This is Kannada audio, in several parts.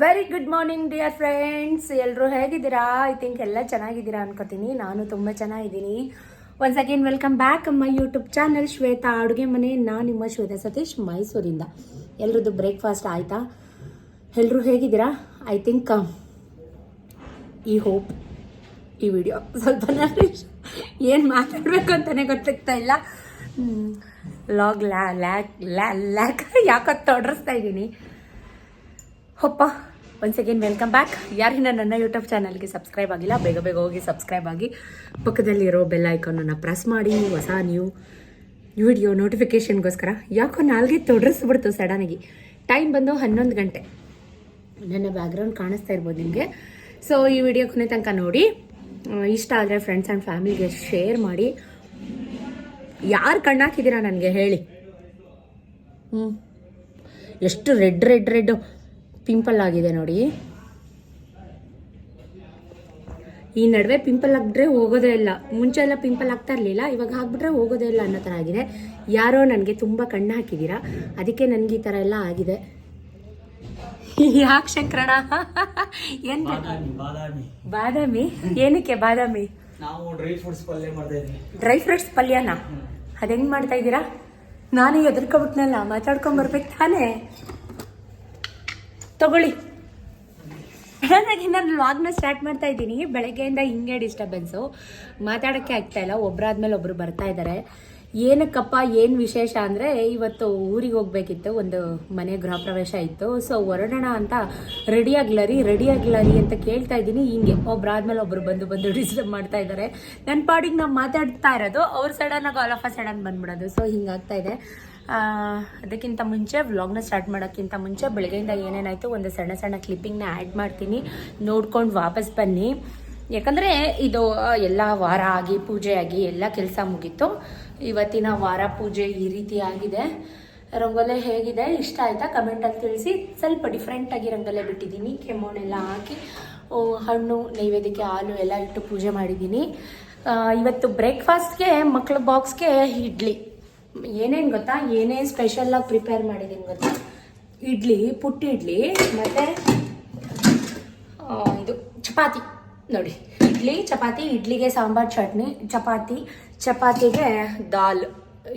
Very good morning dear friends ಎಲ್ಲರೂ ಹೇಗಿದ್ದೀರಾ? ಐ ಥಿಂಕ್ ಎಲ್ಲ ಚೆನ್ನಾಗಿದ್ದೀರಾ ಅನ್ಕೋತೀನಿ. ನಾನು ತುಂಬ ಚೆನ್ನಾಗಿದ್ದೀನಿ. Once again welcome back my YouTube channel Shweta ಅಡುಗೆ ಮನೆ. ನಾನು ನಿಮ್ಮ ಶ್ವೇತಾ ಸತೀಶ್, ಮೈಸೂರಿಂದ. ಎಲ್ರದ್ದು ಬ್ರೇಕ್ಫಾಸ್ಟ್ ಆಯಿತಾ? ಎಲ್ಲರೂ ಹೇಗಿದ್ದೀರಾ? ಐ ಥಿಂಕ್ ಈ ಹೋಪ್ ಈ ವಿಡಿಯೋ ಸ್ವಲ್ಪ ಏನು ಮಾತಾಡಬೇಕು ಅಂತಲೇ ಗೊತ್ತಾಗ್ತಾ ಇಲ್ಲ. ಲಾಗ್ ಲ್ಯಾ ಲ್ಯಾಕ್ ಲ್ಯಾ ಲ್ಯಾಕ್ ಯಾಕೋ ತೊಡರಿಸ್ತಾ ಇದ್ದೀನಿ. ಹೊಪ್ಪ ಒನ್ಸ್ ಅಗೇನ್ ವೆಲ್ಕಮ್ ಬ್ಯಾಕ್ ಯಾರಿನ ನನ್ನ ಯೂಟ್ಯೂಬ್ ಚಾನಲ್ಗೆ ಸಬ್ಸ್ಕ್ರೈಬ್ ಆಗಿಲ್ಲ, ಬೇಗ ಬೇಗ ಹೋಗಿ ಸಬ್ಸ್ಕ್ರೈಬ್ ಆಗಿ ಪಕ್ಕದಲ್ಲಿರೋ ಬೆಲ್ ಐಕಾನನ್ನು ಪ್ರೆಸ್ ಮಾಡಿ, ಹೊಸ ನ್ಯೂ ವಿಡಿಯೋ ನೋಟಿಫಿಕೇಷನ್ಗೋಸ್ಕರ ಯಾಕೋ ನಾಲ್ಗೆ ತೊಡರಿಸ್ಬಿಡ್ತು ಸಡನ್ನಾಗಿ ಟೈಮ್ ಬಂದು ಹನ್ನೊಂದು ಗಂಟೆ. ನನ್ನ ಬ್ಯಾಕ್ಗ್ರೌಂಡ್ ಕಾಣಿಸ್ತಾ ಇರ್ಬೋದು ನಿಮಗೆ. ಸೊ ಈ ವಿಡಿಯೋ ಕೊನೆ ತನಕ ನೋಡಿ. ಇಷ್ಟ ಆದರೆ ಫ್ರೆಂಡ್ಸ್ ಆ್ಯಂಡ್ ಫ್ಯಾಮಿಲಿಗೆ ಶೇರ್ ಮಾಡಿ. ಯಾರು ಕಣ್ಣಾಕಿದ್ದೀರಾ ನನಗೆ ಹೇಳಿ. ಹ್ಞೂ ಎಷ್ಟು ರೆಡ್ ರೆಡ್ ರೆಡ್ ಪಿಂಪಲ್ ಆಗಿದೆ ನೋಡಿ. ಈ ನಡುವೆ ಪಿಂಪಲ್ ಆಗಿದ್ರೆ ಹೋಗೋದೇ ಇಲ್ಲ. ಮುಂಚೆ ಎಲ್ಲ ಪಿಂಪಲ್ ಆಗ್ತಾ ಇರಲಿಲ್ಲ ಇವಾಗ ಹಾಕ್ಬಿಟ್ರೆ ಹೋಗೋದೇ ಇಲ್ಲ ಅನ್ನೋ ಥರ ಆಗಿದೆ. ಯಾರೋ ನನಗೆ ತುಂಬ ಕಣ್ಣು ಹಾಕಿದ್ದೀರಾ ಅದಕ್ಕೆ ನನಗೆ ಈ ಥರ ಎಲ್ಲ ಆಗಿದೆ. ಯಾಕೆ ಶಂಕರಣ ಏನು ಬಾದಾಮಿ ಏನಕ್ಕೆ ಬಾದಾಮಿ? ನಾವು ಡ್ರೈ ಫ್ರೂಟ್ಸ್ ಪಲ್ಯನಾ ಮಾಡ್ತಾ ಡ್ರೈ ಫ್ರೂಟ್ಸ್ ಪಲ್ಯನ? ಅದು ಹೆಂಗ್ ಮಾಡ್ತಾ ಇದ್ದೀರಾ? ನಾನು ಎದುರ್ಕೊಬಿಟ್ನಲ್ಲ ಮಾತಾಡ್ಕೊಂಡ್ ಬರ್ಬೇಕು ತಾನೇ? ತಗೊಳ್ಳಿ. ಹಾಗಾಗಿ ನಾನು ವ್ಲಾಗ್ನ ಸ್ಟಾರ್ಟ್ ಮಾಡ್ತಾ ಇದ್ದೀನಿ. ಬೆಳಗ್ಗೆಯಿಂದ ಹಿಂಗೆ ಡಿಸ್ಟರ್ಬೆನ್ಸು ಮಾತಾಡೋಕ್ಕೆ ಆಗ್ತಾ ಇಲ್ಲ. ಒಬ್ಬರಾದ್ಮೇಲೆ ಒಬ್ಬರು ಬರ್ತಾ ಇದ್ದಾರೆ ಏನಕ್ಕಪ್ಪ, ಏನು ವಿಶೇಷ ಅಂದರೆ ಇವತ್ತು ಊರಿಗೆ ಹೋಗ್ಬೇಕಿತ್ತು. ಒಂದು ಮನೆ ಗೃಹ ಪ್ರವೇಶ ಇತ್ತು. ಸೊ ಹೊರಡೋಣ ಅಂತ ರೆಡಿ ಆಗ್ಲರಿ ರೆಡಿ ಆಗ್ಲರಿ ಅಂತ ಕೇಳ್ತಾ ಇದ್ದೀನಿ. ಹಿಂಗೆ ಒಬ್ರಾದ್ಮೇಲೆ ಒಬ್ರು ಬಂದು ಬಂದು ಡಿಸ್ಟರ್ಬ್ ಮಾಡ್ತಾ ಇದ್ದಾರೆ ನನ್ನ ಪಾಡಿಗೆ ನಾವು ಮಾತಾಡ್ತಾ ಇರೋದು, ಅವ್ರು ಸಡನ್ನಾಗಿ ಆಲ್ ಆಫ್ ಅ ಸಡನ್ ಬಂದ್ಬಿಡೋದು. ಸೊ ಹಿಂಗಾಗ್ತಾ ಇದೆ. ಅದಕ್ಕಿಂತ ಮುಂಚೆ ವ್ಲಾಗ್ನ ಸ್ಟಾರ್ಟ್ ಮಾಡೋಕ್ಕಿಂತ ಮುಂಚೆ ಬೆಳಗ್ಗೆಯಿಂದ ಏನೇನಾಯಿತು, ಒಂದು ಸಣ್ಣ ಸಣ್ಣ ಕ್ಲಿಪ್ಪಿಂಗ್ನ ಆ್ಯಡ್ ಮಾಡ್ತೀನಿ. ನೋಡ್ಕೊಂಡು ವಾಪಸ್ ಬನ್ನಿ. ಯಾಕಂದರೆ ಇದು ಎಲ್ಲ ವಾರ ಆಗಿ, ಪೂಜೆ ಆಗಿ ಎಲ್ಲ ಕೆಲಸ ಮುಗೀತು. ಇವತ್ತಿನ ವಾರ ಪೂಜೆ ಈ ರೀತಿ ಆಗಿದೆ. ರಂಗೋಲೆ ಹೇಗಿದೆ? ಇಷ್ಟ ಆಯಿತಾ? ಕಮೆಂಟಲ್ಲಿ ತಿಳಿಸಿ. ಸ್ವಲ್ಪ ಡಿಫ್ರೆಂಟಾಗಿ ರಂಗೋಲೆ ಬಿಟ್ಟಿದ್ದೀನಿ. ಕೆಮ್ಮಣ್ಣೆಲ್ಲ ಹಾಕಿ ಹಣ್ಣು, ನೈವೇದ್ಯಕ್ಕೆ ಹಾಲು ಎಲ್ಲ ಇಟ್ಟು ಪೂಜೆ ಮಾಡಿದ್ದೀನಿ. ಇವತ್ತು ಬ್ರೇಕ್ಫಾಸ್ಟ್ಗೆ ಮಕ್ಕಳ ಬಾಕ್ಸ್ಗೆ ಇಡ್ಲಿ. ಏನೇನು ಗೊತ್ತಾ? ಏನೇನು ಸ್ಪೆಷಲಾಗಿ ಪ್ರಿಪೇರ್ ಮಾಡಿದ್ದೀನಿ ಗೊತ್ತಾ? ಇಡ್ಲಿ, ಪುಟ್ಟಿ ಇಡ್ಲಿ, ಮತ್ತು ಇದು ಚಪಾತಿ. ನೋಡಿ, ಇಡ್ಲಿ, ಚಪಾತಿ, ಇಡ್ಲಿಗೆ ಸಾಂಬಾರ್ ಚಟ್ನಿ, ಚಪಾತಿ, ಚಪಾತಿಗೆ ದಾಲ್.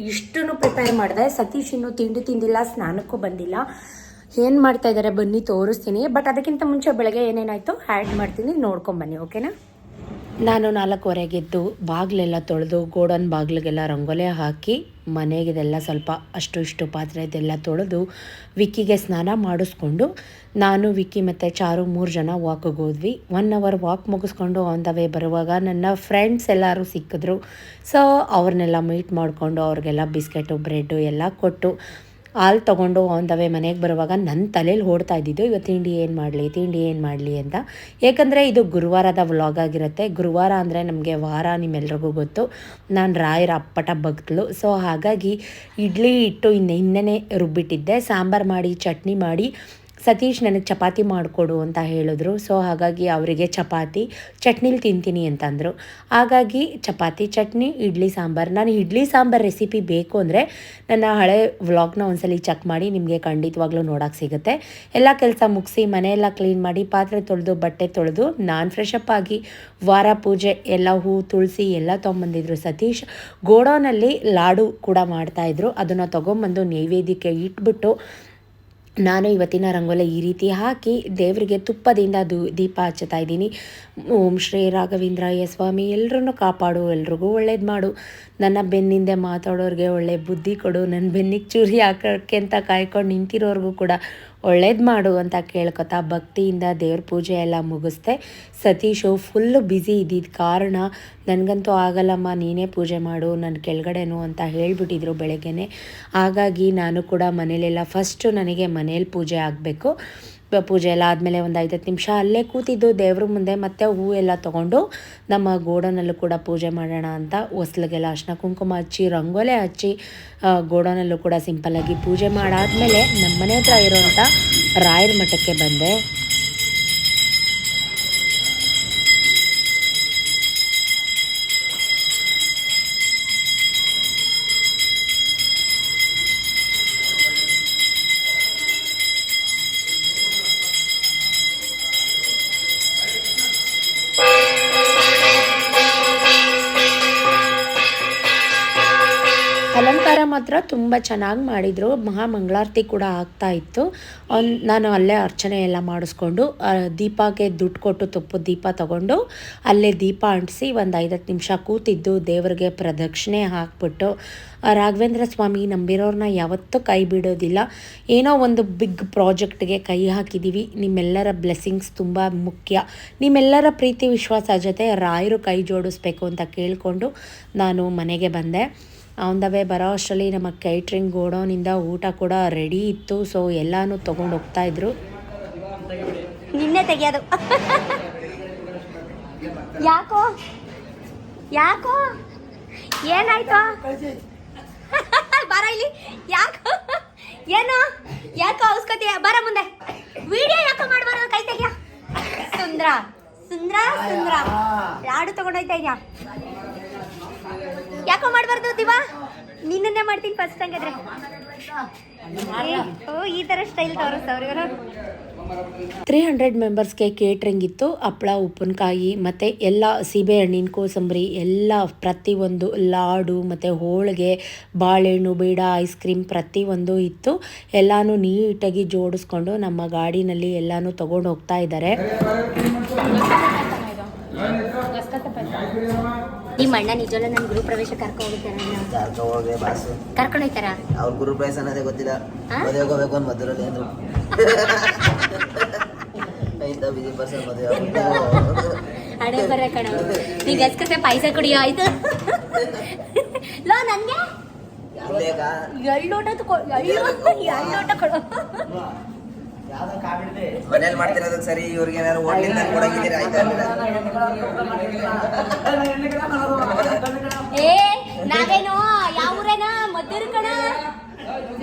ಇಷ್ಟನ್ನು ಪ್ರಿಪೇರ್ ಮಾಡಿದೆ. ಸತೀಶ್ ಇನ್ನೂ ತಿಂಡಿ ತಿಂದಿಲ್ಲ, ಸ್ನಾನಕ್ಕೂ ಬಂದಿಲ್ಲ. ಏನು ಮಾಡ್ತಾ ಇದ್ದಾರೆ ಬನ್ನಿ, ತೋರಿಸ್ತೀನಿ. ಬಟ್ ಅದಕ್ಕಿಂತ ಮುಂಚೆ ಬೆಳಗ್ಗೆ ಏನೇನಾಯಿತು ಆ್ಯಡ್ ಮಾಡ್ತೀನಿ ನೋಡ್ಕೊಂಬನ್ನಿ ಓಕೆನಾ ನಾನು ನಾಲ್ಕುವರೆಗೆ ಗೆದ್ದು ಬಾಗಿಲೆಲ್ಲ ತೊಳೆದು ಗೋಡನ್ ಬಾಗಿಲಿಗೆಲ್ಲ ರಂಗೋಲೆ ಹಾಕಿ ಮನೆಗಿದೆಲ್ಲ ಸ್ವಲ್ಪ ಅಷ್ಟು ಇಷ್ಟು ಪಾತ್ರೆ ಇದೆಲ್ಲ ತೊಳೆದು ವಿಕ್ಕಿಗೆ ಸ್ನಾನ ಮಾಡಿಸ್ಕೊಂಡು ನಾನು ವಿಕ್ಕಿ ಮತ್ತು ಚಾರು ಮೂರು ಜನ ವಾಕಿಗೆ ಹೋದ್ವಿ. ಒನ್ ಅವರ್ ವಾಕ್ ಮುಗಿಸ್ಕೊಂಡು ಆನ್ ದ ವೇ ಬರುವಾಗ ನನ್ನ ಫ್ರೆಂಡ್ಸ್ ಎಲ್ಲರೂ ಸಿಕ್ಕಿದ್ರು. ಸೊ ಅವ್ರನ್ನೆಲ್ಲ ಮೀಟ್ ಮಾಡಿಕೊಂಡು ಅವ್ರಿಗೆಲ್ಲ ಬಿಸ್ಕೆಟು, ಬ್ರೆಡ್ಡು ಎಲ್ಲ ಕೊಟ್ಟು ಹಾಲು ತೊಗೊಂಡು ಆನ್ ದ ವೇ ಮನೆಗೆ ಬರುವಾಗ ನನ್ನ ತಲೆಯಲ್ಲಿ ಓಡ್ತಾ ಇದ್ದಿದ್ದು ಇವತ್ತು ತಿಂಡಿ ಏನು ಮಾಡಲಿ, ತಿಂಡಿ ಏನು ಮಾಡಲಿ ಅಂತ. ಏಕೆಂದರೆ ಇದು ಗುರುವಾರದ ವ್ಲಾಗ್ ಆಗಿರುತ್ತೆ. ಗುರುವಾರ ಅಂದರೆ ನಮಗೆ ವಾರ ನಿಮ್ಮೆಲ್ರಿಗೂ ಗೊತ್ತು. ನಾನು ರಾಯರ ಅಪ್ಪಟ ಭಕ್ತಳು ಸೊ, ಹಾಗಾಗಿ ಇಡ್ಲಿ ಇಟ್ಟು ಇನ್ನು ಇನ್ನೇ ರುಬ್ಬಿಟ್ಟಿದ್ದೆ. ಸಾಂಬಾರು ಮಾಡಿ, ಚಟ್ನಿ ಮಾಡಿ ಸತೀಶ್ ನನಗೆ ಚಪಾತಿ ಮಾಡಿಕೊಡು ಅಂತ ಹೇಳಿದ್ರು. ಸೊ ಹಾಗಾಗಿ ಅವರಿಗೆ ಚಪಾತಿ, ಚಟ್ನಿಲಿ ತಿಂತೀನಿ ಅಂತಂದರು. ಹಾಗಾಗಿ ಚಪಾತಿ, ಚಟ್ನಿ, ಇಡ್ಲಿ ಸಾಂಬಾರು. ನಾನು ಇಡ್ಲಿ ಸಾಂಬಾರು ರೆಸಿಪಿ ಬೇಕು ಅಂದರೆ ನನ್ನ ಹಳೆ ವ್ಲಾಗ್ನ ಒಂದ್ಸಲಿ ಚೆಕ್ ಮಾಡಿ ನಿಮಗೆ ಖಂಡಿತವಾಗ್ಲೂ ನೋಡೋಕೆ ಸಿಗುತ್ತೆ. ಎಲ್ಲ ಕೆಲಸ ಮುಗಿಸಿ ಮನೆಯೆಲ್ಲ ಕ್ಲೀನ್ ಮಾಡಿ ಪಾತ್ರೆ ತೊಳೆದು, ಬಟ್ಟೆ ತೊಳೆದು, ನಾನು ಫ್ರೆಶ್ ಆಗಿ ವಾರ ಪೂಜೆ ಎಲ್ಲ ಹೂ ತುಳಸಿ ಎಲ್ಲ ತೊಗೊಂಬಂದಿದ್ರು ಸತೀಶ್. ಗೋಡೋನಲ್ಲಿ ಲಾಡು ಕೂಡ ಮಾಡ್ತಾಯಿದ್ರು ಅದನ್ನು ತೊಗೊಂಬಂದು ನೈವೇದ್ಯಕ್ಕೆ ಇಟ್ಬಿಟ್ಟು ನಾನು ಇವತ್ತಿನ ರಂಗೋಲೆ ಈ ರೀತಿ ಹಾಕಿ ದೇವರಿಗೆ ತುಪ್ಪದಿಂದ ದೂ ದೀಪ ಹಚ್ಚುತ್ತಾ ಇದ್ದೀನಿ. ಓಂ ಶ್ರೀ ರಾಘವೇಂದ್ರಾಯ ಸ್ವಾಮಿ ಎಲ್ಲರನ್ನು ಕಾಪಾಡು, ಎಲ್ರಿಗೂ ಒಳ್ಳೇದು ಮಾಡು. ನನ್ನ ಬೆನ್ನಿಂದೆ ಮಾತಾಡೋರಿಗೆ ಒಳ್ಳೆ ಬುದ್ಧಿ ಕೊಡು. ನನ್ನ ಬೆನ್ನಿಗೆ ಚೂರಿ ಹಾಕೋಕ್ಕೆ ಅಂತ ಕಾಯ್ಕೊಂಡು ನಿಂತಿರೋರ್ಗೂ ಕೂಡ ಒಳ್ಳೇದು ಮಾಡು ಅಂತ ಕೇಳ್ಕೊತಾ ಭಕ್ತಿಯಿಂದ ದೇವ್ರ ಪೂಜೆ ಎಲ್ಲ ಮುಗಿಸ್ದೆ, ಸತೀಶು ಫುಲ್ಲು ಬ್ಯುಸಿ ಇದ್ದಿದ್ದ ಕಾರಣ ನನಗಂತೂ ಆಗಲ್ಲಮ್ಮ, ನೀನೇ ಪೂಜೆ ಮಾಡು ನನ್ನ ಕೆಳಗಡೆನು ಅಂತ ಹೇಳಿಬಿಟ್ಟಿದ್ರು ಬೆಳಗ್ಗೆನೆ. ಹಾಗಾಗಿ ನಾನು ಕೂಡ ಮನೇಲೆಲ್ಲ ಫಸ್ಟು ನನಗೆ ಮನೇಲಿ ಪೂಜೆ ಆಗಬೇಕು. ಪೂಜೆ ಎಲ್ಲ ಆದಮೇಲೆ ಒಂದು ಐದತ್ತು ನಿಮಿಷ ಅಲ್ಲೇ ಕೂತಿದ್ದು ದೇವ್ರ ಮುಂದೆ ಮತ್ತೆ ಹೂ ಎಲ್ಲ ತೊಗೊಂಡು ನಮ್ಮ ಗೋಡನಲ್ಲೂ ಕೂಡ ಪೂಜೆ ಮಾಡೋಣ ಅಂತ ಹೊಸ್ಲಿಗೆಲ್ಲ ಅರ್ಶಿನ ಕುಂಕುಮ ಹಚ್ಚಿ, ರಂಗೋಲೆ ಹಚ್ಚಿ ಗೋಡನಲ್ಲೂ ಕೂಡ ಸಿಂಪಲ್ಲಾಗಿ ಪೂಜೆ ಮಾಡಾದಮೇಲೆ ನಮ್ಮ ಮನೆ ಹತ್ರ ಇರೋವಂಥ ರಾಯರ ಮಠಕ್ಕೆ ಬಂದೆ. ಚೆನ್ನಾಗಿ ಮಾಡಿದರು. ಮಹಾಮಂಗಳಾರತಿ ಕೂಡ ಆಗ್ತಾ ಇತ್ತು. ನಾನು ಅಲ್ಲೇ ಅರ್ಚನೆ ಎಲ್ಲ ಮಾಡಿಸ್ಕೊಂಡು ದೀಪಕ್ಕೆ ದುಡ್ಡು ಕೊಟ್ಟು ತುಪ್ಪದ ದೀಪ ತಗೊಂಡು, ಅಲ್ಲೇ ದೀಪ ಅಂಟಿಸಿ ಒಂದು ಐದತ್ತು ನಿಮಿಷ ಕೂತಿದ್ದು, ದೇವರಿಗೆ ಪ್ರದಕ್ಷಿಣೆ ಹಾಕ್ಬಿಟ್ಟು. ರಾಘವೇಂದ್ರ ಸ್ವಾಮಿ ನಂಬಿರೋರನ್ನ ಯಾವತ್ತೂ ಕೈ ಬಿಡೋದಿಲ್ಲ. ಏನೋ ಒಂದು ಬಿಗ್ ಪ್ರಾಜೆಕ್ಟ್ಗೆ ಕೈ ಹಾಕಿದ್ದೀವಿ ನಿಮ್ಮೆಲ್ಲರ ಬ್ಲೆಸ್ಸಿಂಗ್ಸ್ ತುಂಬ ಮುಖ್ಯ. ನಿಮ್ಮೆಲ್ಲರ ಪ್ರೀತಿ ವಿಶ್ವಾಸ ಜೊತೆ ರಾಯರು ಕೈ ಜೋಡಿಸ್ಬೇಕು ಅಂತ ಕೇಳಿಕೊಂಡು ನಾನು ಮನೆಗೆ ಬಂದೆ. ಆನ್ ದ ವೇ ಬರೋ ಅಷ್ಟರಲ್ಲಿ ನಮ್ಮ ಕೈಟ್ರಿಂಗ್ ಗೋಡೌನಿಂದ ಊಟ ಕೂಡ ರೆಡಿ ಇತ್ತು. ಸೊ ಎಲ್ಲಾನು ತಗೊಂಡು ಹೋಗ್ತಾ ಇದ್ರು. ನಿನ್ನೆ ತೆಗಿಯೋದು. ಯಾಕೋ? ಯಾಕೋ? ಏನಾಯ್ತು? ಬರ ಇಲ್ಲಿ. ಯಾಕೋ? ಏನು? ಯಾಕೋ ಔಸ್ಕೊತೀಯ ಬರ ಮುಂದೆ. ವಿಡಿಯೋ ಯಾಕೋ ಮಾಡ್ಬಾರ ಕೈ ತೆಗಿಯ. ಸುಂದ್ರ. ಸುಂದ್ರ ಸುಂದ್ರ. ಯಾಡು ತಗೊಂಡೋಯ್ತಾ ಇದೆಯಾ? ಯಾಕೋ ಮಾಡ್ಬಾರ್ದು ದಿವಾ? ನಿನ್ನನ್ನೇ ಮಾಡ್ತೀನಿ ಫಸ್ಟ್ ಹಂಗಾದ್ರೆ. ಓ ಈ ತರ ಸ್ಟೈಲ್ ತೋರಿಸ್ತವ್ರು ಇವರು. ತ್ರೀ ಹಂಡ್ರೆಡ್ ಮೆಂಬರ್ಸ್ಗೆ ಕೇಟ್ರಿಂಗ್ ಇತ್ತು ಹಪ್ಪಳ ಉಪ್ಪಿನಕಾಯಿ ಮತ್ತು ಎಲ್ಲ ಸೀಬೆಹಣ್ಣಿನ ಕೋಸಂಬರಿ ಎಲ್ಲ ಪ್ರತಿಯೊಂದು ಲಾಡು ಮತ್ತು ಹೋಳಿಗೆ ಬಾಳೆಹಣ್ಣು ಬೀಡ ಐಸ್ ಕ್ರೀಮ್ ಪ್ರತಿಯೊಂದು ಇತ್ತು. ಎಲ್ಲನೂ ನೀಟಾಗಿ ಜೋಡಿಸ್ಕೊಂಡು ನಮ್ಮ ಗಾಡಿನಲ್ಲಿ ಎಲ್ಲನೂ ತೊಗೊಂಡು ಹೋಗ್ತಾ ಇದ್ದಾರೆ. ನಿಮ್ಮ ಅಣ್ಣ ನಿಜವಲ್ಲ ನನ್ನ ಗುರು ಪ್ರವೇಶ ಕರ್ಕೊಂಡು ಹೋಗಿದ್ದಾರೆ ಕರ್ಕೊ ಹೋಗಿ ಬಾಸು. ಕರ್ಕೊಂಡು ಹೋಯ್ತಾರ? ಅವ್ರ ಗುರು ಪ್ರವೇಶ ಅನ್ನೋದೇ ಗೊತ್ತಿಲ್ಲ? ಮದುವೆ ಹೋಗ್ಬೇಕು ಅಂತ ಇಂಥ ಪರ್ಸನ್ ಮದುವೆ ಆಗ್ಬಿಟ್ಟು. ಬರ ಕಣ. ನೀ ಗಸ್ಕಸೆ ಪೈಸಾ ಕುಡಿಯೋ ಆಯ್ತು? ಲೋ ನನ್ಗೆ ಎಳ್ಳು ಎಳ್ಳೋಟ ಕೊಡು. ಮನೇಲಿ ಮಾಡ್ತಿರೋದಕ್ಕೆ ಸರಿ ಇವ್ರಿಗೆ ಏನಾದ್ರು ಹೋಟ್ಲಿಂದ ಕೊಡಂಗಿದ್ದೀರ ಆಯ್ತಾ? ಏ ನಾವೇನೋ ಯಾವ ಊರೇನ? ಮದ್ದೂರು ಕಣ.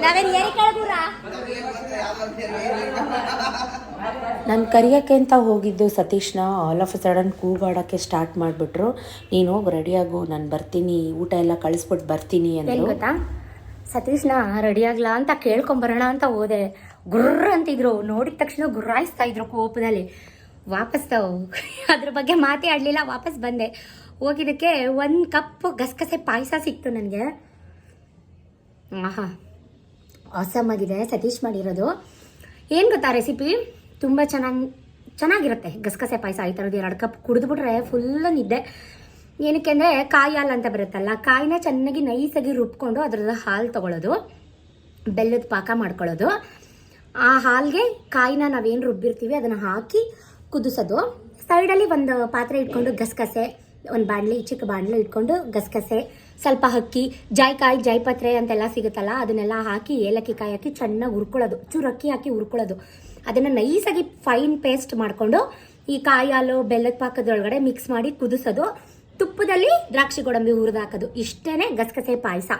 ನಾವೇನು ಏರಿ ಕಳಗೂರ ನಾನು ಕರಿಯೋಕ್ಕೆ ಅಂತ ಹೋಗಿದ್ದು ಸತೀಶ್ನ ಆಲ್ ಆಫ್ ಅ ಸಡನ್ ಕೂಗಾಡೋಕ್ಕೆ ಸ್ಟಾರ್ಟ್ ಮಾಡಿಬಿಟ್ರು. ನೀನು ಹೋಗಿ ರೆಡಿಯಾಗು ನಾನು ಬರ್ತೀನಿ ಊಟ ಎಲ್ಲ ಕಳಿಸ್ಬಿಟ್ಟು ಬರ್ತೀನಿ ಅಂತ ಗೊತ್ತಾ? ಸತೀಶ್ನ ರೆಡಿ ಆಗ್ಲಾ ಅಂತ ಕೇಳ್ಕೊಂಬರೋಣ ಅಂತ ಹೋದೆ. ಗುರ್ರ ಅಂತಿದ್ರು. ನೋಡಿದ ತಕ್ಷಣ ಗುರ್ರಾಯಿಸ್ತಾ ಇದ್ರು ಕೋಪದಲ್ಲಿ. ವಾಪಸ್ ತಾವು ಅದ್ರ ಬಗ್ಗೆ ಮಾತೇ ಆಡಲಿಲ್ಲ. ವಾಪಸ್ ಬಂದೆ. ಹೋಗಿದ್ದಕ್ಕೆ ಒಂದು ಕಪ್ ಗಸಗಸೆ ಪಾಯಸ ಸಿಕ್ತು ನನಗೆ. ಆಹಾ. ಆಸಮ್ ಆಗಿದೆ. ಸತೀಶ್ ಮಾಡಿರೋದು. ಏನು ಗೊತ್ತಾ ರೆಸಿಪಿ ತುಂಬ ಚೆನ್ನಾಗಿ, ಚೆನ್ನಾಗಿರುತ್ತೆ. ಗಸಗಸೆ ಪಾಯಸ ಈ ಥರದ್ದು ಎರಡು ಕಪ್ ಕುಡಿದ್ಬಿಟ್ರೆ ಫುಲ್ಲು ನಿದ್ದೆ. ಏನಕ್ಕೆ ಅಂದರೆ ಕಾಯಿ ಹಾಲು ಅಂತ ಬರುತ್ತಲ್ಲ, ಕಾಯಿನ ಚೆನ್ನಾಗಿ ನೈಸಾಗಿ ರುಬ್ಕೊಂಡು ಅದ್ರದ್ದು ಹಾಲು ತಗೊಳ್ಳೋದು. ಬೆಲ್ಲದ ಪಾಕ ಮಾಡ್ಕೊಳ್ಳೋದು. ಆ ಹಾಲಿಗೆ ಕಾಯಿನ ನಾವೇನು ರುಬ್ಬಿರ್ತೀವಿ ಅದನ್ನು ಹಾಕಿ ಕುದಿಸೋದು. ಸೈಡಲ್ಲಿ ಒಂದು ಪಾತ್ರೆ ಇಟ್ಕೊಂಡು ಗಸಗಸೆ, ಒಂದು ಬಾಣಲಿ, ಚಿಕ್ಕ ಬಾಣಲಿ ಇಟ್ಕೊಂಡು ಗಸಗಸೆ, ಸ್ವಲ್ಪ ಅಕ್ಕಿ, ಜಾಯ್ಕಾಯಿ, ಜಾಯ್ಪತ್ರೆ ಅಂತೆಲ್ಲ ಸಿಗುತ್ತಲ್ಲ, ಅದನ್ನೆಲ್ಲ ಹಾಕಿ ಏಲಕ್ಕಿ ಕಾಯಿ ಹಾಕಿ ಚೆನ್ನಾಗಿ ಹುರ್ಕೊಳ್ಳೋದು. ಚೂರು ಅಕ್ಕಿ ಹಾಕಿ ಹುರ್ಕೊಳ್ಳೋದು. ಅದನ್ನು ನೈಸಾಗಿ ಫೈನ್ ಪೇಸ್ಟ್ ಮಾಡಿಕೊಂಡು ಈ ಕಾಯಿ ಹಾಲು, ಬೆಲ್ಲದ ಪಾಕದೊಳಗಡೆ ಮಿಕ್ಸ್ ಮಾಡಿ ಕುದಿಸೋದು. ತುಪ್ಪದಲ್ಲಿ ದ್ರಾಕ್ಷಿ ಗೋಡಂಬಿ ಹುರಿದಾಕೋದು ಇಷ್ಟೇ ಗಸಗಸೆ ಪಾಯಸ.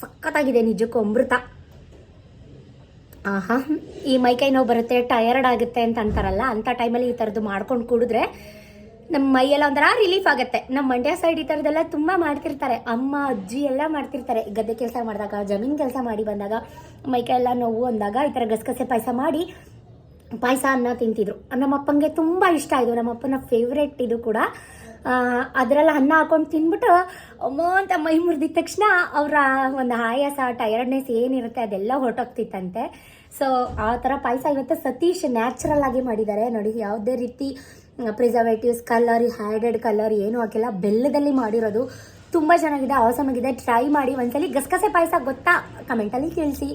ಸಖತ್ತಾಗಿದೆ ನಿಜಕ್ಕೂ ಅಮೃತ. ಆಹಾ. ಈ ಮೈಕೈ ನೋವು ಬರುತ್ತೆ ಟಯರ್ಡ್ ಆಗುತ್ತೆ ಅಂತ ಅಂತಾರಲ್ಲ ಅಂಥ ಟೈಮಲ್ಲಿ ಈ ಥರದ್ದು ಮಾಡ್ಕೊಂಡು ಕುಡಿದ್ರೆ ನಮ್ಮ ಮೈಯೆಲ್ಲ ಒಂಥರ ರಿಲೀಫ್ ಆಗುತ್ತೆ. ನಮ್ಮ ಮಂಡ್ಯ ಸೈಡ್ ಈ ಥರದ್ದೆಲ್ಲ ತುಂಬ ಮಾಡ್ತಿರ್ತಾರೆ. ಅಮ್ಮ, ಅಜ್ಜಿ ಎಲ್ಲ ಮಾಡ್ತಿರ್ತಾರೆ. ಗದ್ದೆ ಕೆಲಸ ಮಾಡಿದಾಗ, ಜಮೀನು ಕೆಲಸ ಮಾಡಿ ಬಂದಾಗ ಮೈಕೈ ಎಲ್ಲ ನೋವು ಅಂದಾಗ ಈ ಥರ ಗಸಗಸೆ ಪಾಯಸ ಮಾಡಿ, ಪಾಯಸ ಅನ್ನ ತಿಂತಿದ್ರು. ನಮ್ಮಪ್ಪಂಗೆ ತುಂಬ ಇಷ್ಟ ಇದು. ನಮ್ಮಪ್ಪನ ಫೇವ್ರೆಟ್ ಇದು ಕೂಡ ಅದರೆಲ್ಲ ಅನ್ನ ಹಾಕೊಂಡು ತಿಂದ್ಬಿಟ್ಟು ಅಮ್ಮ ಅಂತ ಮೈ ಮುರಿದಿದ ತಕ್ಷಣ ಅವರ ಒಂದು ಆಯಾಸ ಟೈರ್ಡ್ನೆಸ್ ಏನಿರುತ್ತೆ ಅದೆಲ್ಲ ಹೊರಟೋಗ್ತಿತ್ತಂತೆ. ಸೊ ಆ ಥರ ಪಾಯಸ ಇವತ್ತು ಸತೀಶ್ ನ್ಯಾಚುರಲ್ ಆಗಿ ಮಾಡಿದ್ದಾರೆ. ನೋಡಿ, ಯಾವುದೇ ರೀತಿ ಪ್ರಿಸರ್ವೇಟಿವ್ಸ್ ಕಲರ್ ಹ್ಯಾಡೆಡ್ ಕಲರ್ ಏನೂ ಹಾಕಿಲ್ಲ. ಬೆಲ್ಲದಲ್ಲಿ ಮಾಡಿರೋದು ತುಂಬ ಚೆನ್ನಾಗಿದೆ ಆಗಿದೆ. ಟ್ರೈ ಮಾಡಿ ಒಂದ್ಸಲಿ ಗಸಗಸೆ ಪಾಯಸ ಗೊತ್ತಾ? ಕಮೆಂಟಲ್ಲಿ ತಿಳಿಸಿ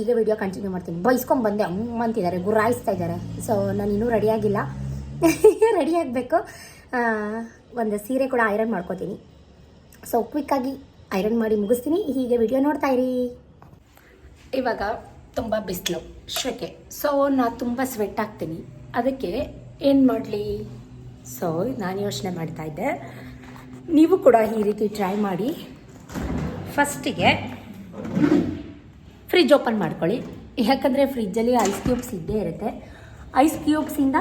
ಈಗ ವಿಡಿಯೋ ಕಂಟಿನ್ಯೂ ಮಾಡ್ತೀನಿ. ಬೈಸ್ಕೊಂಡ್ ಬಂದೆ ಅಮ್ಮ ಅಂತಿದ್ದಾರೆ, ಗುರಾಯಿಸ್ತಾ ಇದ್ದಾರೆ. ಸೊ ನಾನು ಇನ್ನೂ ರೆಡಿಯಾಗಿಲ್ಲ ರೆಡಿ ಆಗಬೇಕು. ಒಂದು ಸೀರೆ ಕೂಡ ಐರನ್ ಮಾಡ್ಕೋತೀನಿ. ಸೊ ಕ್ವಿಕ್ಕಾಗಿ ಐರನ್ ಮಾಡಿ ಮುಗಿಸ್ತೀನಿ. ಹೀಗೆ ವಿಡಿಯೋ ನೋಡ್ತಾ ಇರಿ. ಇವಾಗ ತುಂಬ ಬಿಸಿಲು ಶೆಕೆ ಸೊ ನಾನು ತುಂಬ ಸ್ವೆಟ್ ಆಗ್ತೀನಿ. ಅದಕ್ಕೆ ಏನು ಮಾಡಲಿ? ಸೊ ನಾನು ಯೋಚನೆ ಮಾಡ್ತಾ ಇದ್ದೆ. ನೀವು ಕೂಡ ಈ ರೀತಿ ಟ್ರೈ ಮಾಡಿ. ಫಸ್ಟಿಗೆ ಫ್ರಿಜ್ ಓಪನ್ ಮಾಡ್ಕೊಳ್ಳಿ. ಯಾಕಂದರೆ ಫ್ರಿಜ್ಜಲ್ಲಿ ಐಸ್ ಕ್ಯೂಬ್ಸ್ ಇದ್ದೇ ಇರುತ್ತೆ. ಐಸ್ ಕ್ಯೂಬ್ಸಿಂದ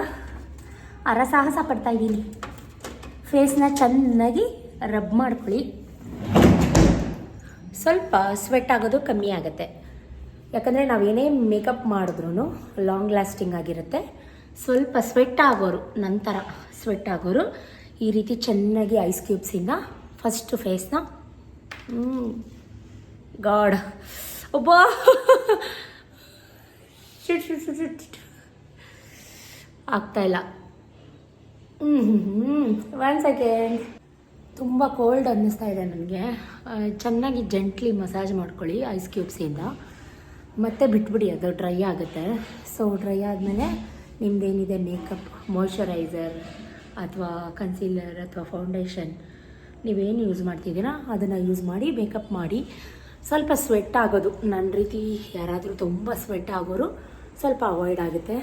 ಅರಸಾಹಸ ಪಡ್ತಾ ಇದ್ದೀನಿ. ಫೇಸ್ನ ಚೆನ್ನಾಗಿ ರಬ್ ಮಾಡ್ಕೊಳ್ಳಿ. ಸ್ವಲ್ಪ ಸ್ವೆಟ್ ಆಗೋದು ಕಮ್ಮಿ ಆಗುತ್ತೆ. ಯಾಕಂದರೆ ನಾವೇನೇ ಮೇಕಪ್ ಮಾಡಿದ್ರೂ ಲಾಂಗ್ ಲಾಸ್ಟಿಂಗ್ ಆಗಿರುತ್ತೆ. ಸ್ವಲ್ಪ ಸ್ವೆಟ್ ಆಗೋರು, ನಂತರ ಸ್ವೆಟ್ ಆಗೋರು, ಈ ರೀತಿ ಚೆನ್ನಾಗಿ ಐಸ್ ಕ್ಯೂಬ್ಸಿಂದ ಫಸ್ಟ್ ಫೇಸ್ನ ಗಾಡ್ ಒಬ್ಬ! ಶಿಟ್ ಆಗ್ತಾ ಹ್ಞೂ ಒನ್ ಸೆಕೆಂಡ್ ತುಂಬ ಕೋಲ್ಡ್ ಅನ್ನಿಸ್ತಾ ಇದೆ ನನಗೆ. ಚೆನ್ನಾಗಿ ಜೆಂಟ್ಲಿ ಮಸಾಜ್ ಮಾಡ್ಕೊಳ್ಳಿ ಐಸ್ ಕ್ಯೂಬ್ಸಿಂದ ಮತ್ತೆ ಬಿಟ್ಬಿಡಿ, ಅದು ಡ್ರೈ ಆಗುತ್ತೆ. ಸೊ ಡ್ರೈ ಆದಮೇಲೆ ನಿಮ್ಮದೇನಿದೆ ಮೇಕಪ್ ಮಾಯ್ಶ್ಚರೈಸರ್ ಅಥವಾ ಕನ್ಸೀಲರ್ ಅಥವಾ ಫೌಂಡೇಶನ್ ನೀವೇನು ಯೂಸ್ ಮಾಡ್ತಿದ್ದೀರಾ, ಅದನ್ನು ಯೂಸ್ ಮಾಡಿ ಮೇಕಪ್ ಮಾಡಿ. ಸ್ವಲ್ಪ ಸ್ವೆಟ್ ಆಗೋದು. ನನ್ನ ರೀತಿ ಯಾರಾದರೂ ತುಂಬ ಸ್ವೆಟ್ ಆಗೋರು ಸ್ವಲ್ಪ ಅವಾಯ್ಡ್ ಆಗುತ್ತೆ.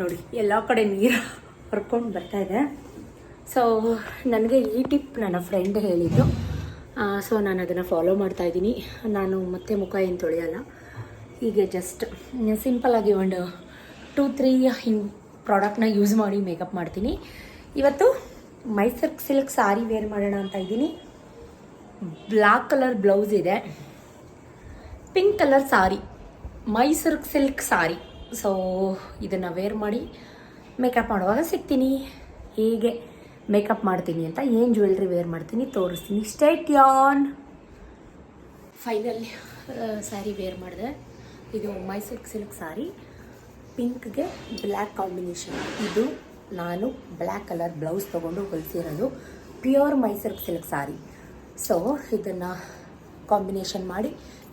ನೋಡಿ, ಎಲ್ಲ ಕಡೆ ನೀರು ಹರ್ಕೊಂಡು ಬರ್ತಾ ಇದೆ. ಸೊ ನನಗೆ ಈ ಟಿಪ್ ನನ್ನ ಫ್ರೆಂಡ್ ಹೇಳಿದ್ದು. ಸೊ ನಾನು ಅದನ್ನು ಫಾಲೋ ಮಾಡ್ತಾ ಇದ್ದೀನಿ. ನಾನು ಮತ್ತೆ ಮುಖ ಏನು ತೊಳೆಯಲ್ಲ. ಹೀಗೆ ಜಸ್ಟ್ ಸಿಂಪಲ್ಲಾಗಿ ಒಂದು ಟೂ ತ್ರೀ ಹಿಂಗೆ ಪ್ರಾಡಕ್ಟ್ನ ಯೂಸ್ ಮಾಡಿ ಮೇಕಪ್ ಮಾಡ್ತೀನಿ. ಇವತ್ತು ಮೈಸೂರ್ ಸಿಲ್ಕ್ ಸಾರಿ ವೇರ್ ಮಾಡೋಣ ಅಂತ ಇದ್ದೀನಿ. ಬ್ಲ್ಯಾಕ್ ಕಲರ್ ಬ್ಲೌಸ್ ಇದೆ. Pink colour sari Mysore silk sari so ಇದನ್ನು ವೇರ್ ಮಾಡಿ ಮೇಕಪ್ ಮಾಡುವಾಗ ಸಿಗ್ತೀನಿ. ಹೇಗೆ ಮೇಕಪ್ ಮಾಡ್ತೀನಿ ಅಂತ ಏನು ಜ್ಯುವೆಲ್ರಿ ವೇರ್ ಮಾಡ್ತೀನಿ ತೋರಿಸ್ತೀನಿ. ಸ್ಟೇಟ್ ಯಾನ್ ಫೈನಲ್ ಸ್ಯಾರಿ ವೇರ್ ಮಾಡಿದೆ. ಇದು ಮೈಸೂರು ಸಿಲ್ಕ್ ಸಾರಿ ಪಿಂಕ್ಗೆ ಬ್ಲ್ಯಾಕ್ ಕಾಂಬಿನೇಷನ್ ಇದು ನಾನು ಬ್ಲ್ಯಾಕ್ ಕಲರ್ ಬ್ಲೌಸ್ ತೊಗೊಂಡು ಹೊಲಿಸಿರೋದು pure Mysore silk sari so ಇದನ್ನು ಕಾಂಬಿನೇಷನ್ ಮಾಡಿ,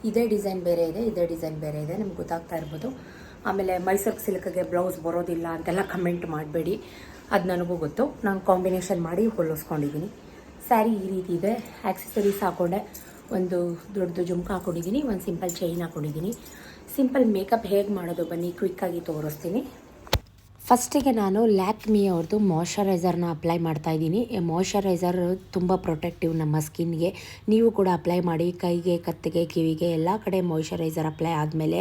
ಇದೇ ಡಿಸೈನ್ ಬೇರೆ ಇದೆ, ಇದೇ ಡಿಸೈನ್ ಬೇರೆ ಇದೆ, ನಿಮ್ಗೆ ಗೊತ್ತಾಗ್ತಾ ಇರ್ಬೋದು. ಆಮೇಲೆ ಮೈಸೂರು ಸಿಲ್ಕ್ಗೆ ಬ್ಲೌಸ್ ಬರೋದಿಲ್ಲ ಅಂತೆಲ್ಲ ಕಮೆಂಟ್ ಮಾಡಬೇಡಿ. ಅದು ನನಗೂ ಗೊತ್ತು. ನಾನು ಕಾಂಬಿನೇಷನ್ ಮಾಡಿ ಹೊಲಿಸ್ಕೊಂಡಿದ್ದೀನಿ ಸ್ಯಾರಿ ಈ ರೀತಿ ಇದೆ. ಆಕ್ಸೆಸರೀಸ್ ಹಾಕೊಂಡೆ. ಒಂದು ದೊಡ್ಡ ಜುಮ್ಕ ಹಾಕೊಂಡಿದ್ದೀನಿ ಒಂದು ಸಿಂಪಲ್ ಚೈನ್ ಹಾಕೊಂಡಿದ್ದೀನಿ ಸಿಂಪಲ್ ಮೇಕಪ್ ಹೇಗೆ ಮಾಡೋದು ಬನ್ನಿ ಕ್ವಿಕ್ಕಾಗಿ ತೋರಿಸ್ತೀನಿ. ಫಸ್ಟಿಗೆ ನಾನು ಲ್ಯಾಕ್ಮಿ ಅವ್ರದ್ದು ಮಾಯ್ಶ್ಚರೈಸರ್ನ ಅಪ್ಲೈ ಮಾಡ್ತಾ ಇದ್ದೀನಿ. ಮಾಯ್ಶ್ಚರೈಸರ್ ತುಂಬ ಪ್ರೊಟೆಕ್ಟಿವ್ ನಮ್ಮ ಸ್ಕಿನ್ಗೆ. ನೀವು ಕೂಡ ಅಪ್ಲೈ ಮಾಡಿ, ಕೈಗೆ, ಕತ್ತಿಗೆ, ಕಿವಿಗೆ ಎಲ್ಲ ಕಡೆ ಮಾಯ್ಶ್ಚರೈಸರ್ ಅಪ್ಲೈ ಆದಮೇಲೆ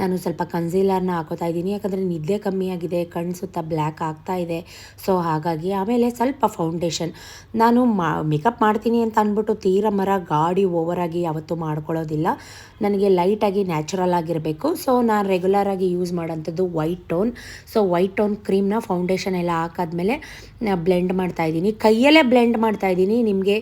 ನಾನು ಸ್ವಲ್ಪ ಕನ್ಸೀಲರ್ನ ಹಾಕೋತಾ ಇದ್ದೀನಿ. ಯಾಕಂದರೆ ನಿದ್ದೆ ಕಮ್ಮಿ ಆಗಿದೆ ಕಣ್ಣು ಸುತ್ತ ಬ್ಲ್ಯಾಕ್ ಆಗ್ತಾ ಇದೆ. ಸೊ ಹಾಗಾಗಿ ಆಮೇಲೆ ಸ್ವಲ್ಪ ಫೌಂಡೇಶನ್. ನಾನು ಮಾ, ಮೇಕಪ್ ಮಾಡ್ತೀನಿ ಅಂತ ಅಂದ್ಬಿಟ್ಟು ತೀರ ಮರ ಗಾಡಿ ಓವರಾಗಿ ಯಾವತ್ತೂ ಮಾಡ್ಕೊಳ್ಳೋದಿಲ್ಲ. ನನಗೆ ಲೈಟಾಗಿ ನ್ಯಾಚುರಲ್ ಆಗಿರಬೇಕು. ಸೊ ನಾನು ರೆಗ್ಯುಲರಾಗಿ use ಮಾಡೋಂಥದ್ದು white tone. So white tone ಕ್ರೀಮ್ನ foundation ಎಲ್ಲ ಹಾಕಾದ್ಮೇಲೆ ಬ್ಲೆಂಡ್ ಮಾಡ್ತಾ ಇದ್ದೀನಿ. ಕೈಯಲ್ಲೇ ಬ್ಲೆಂಡ್ ಮಾಡ್ತಾ ಇದ್ದೀನಿ. ನಿಮಗೆ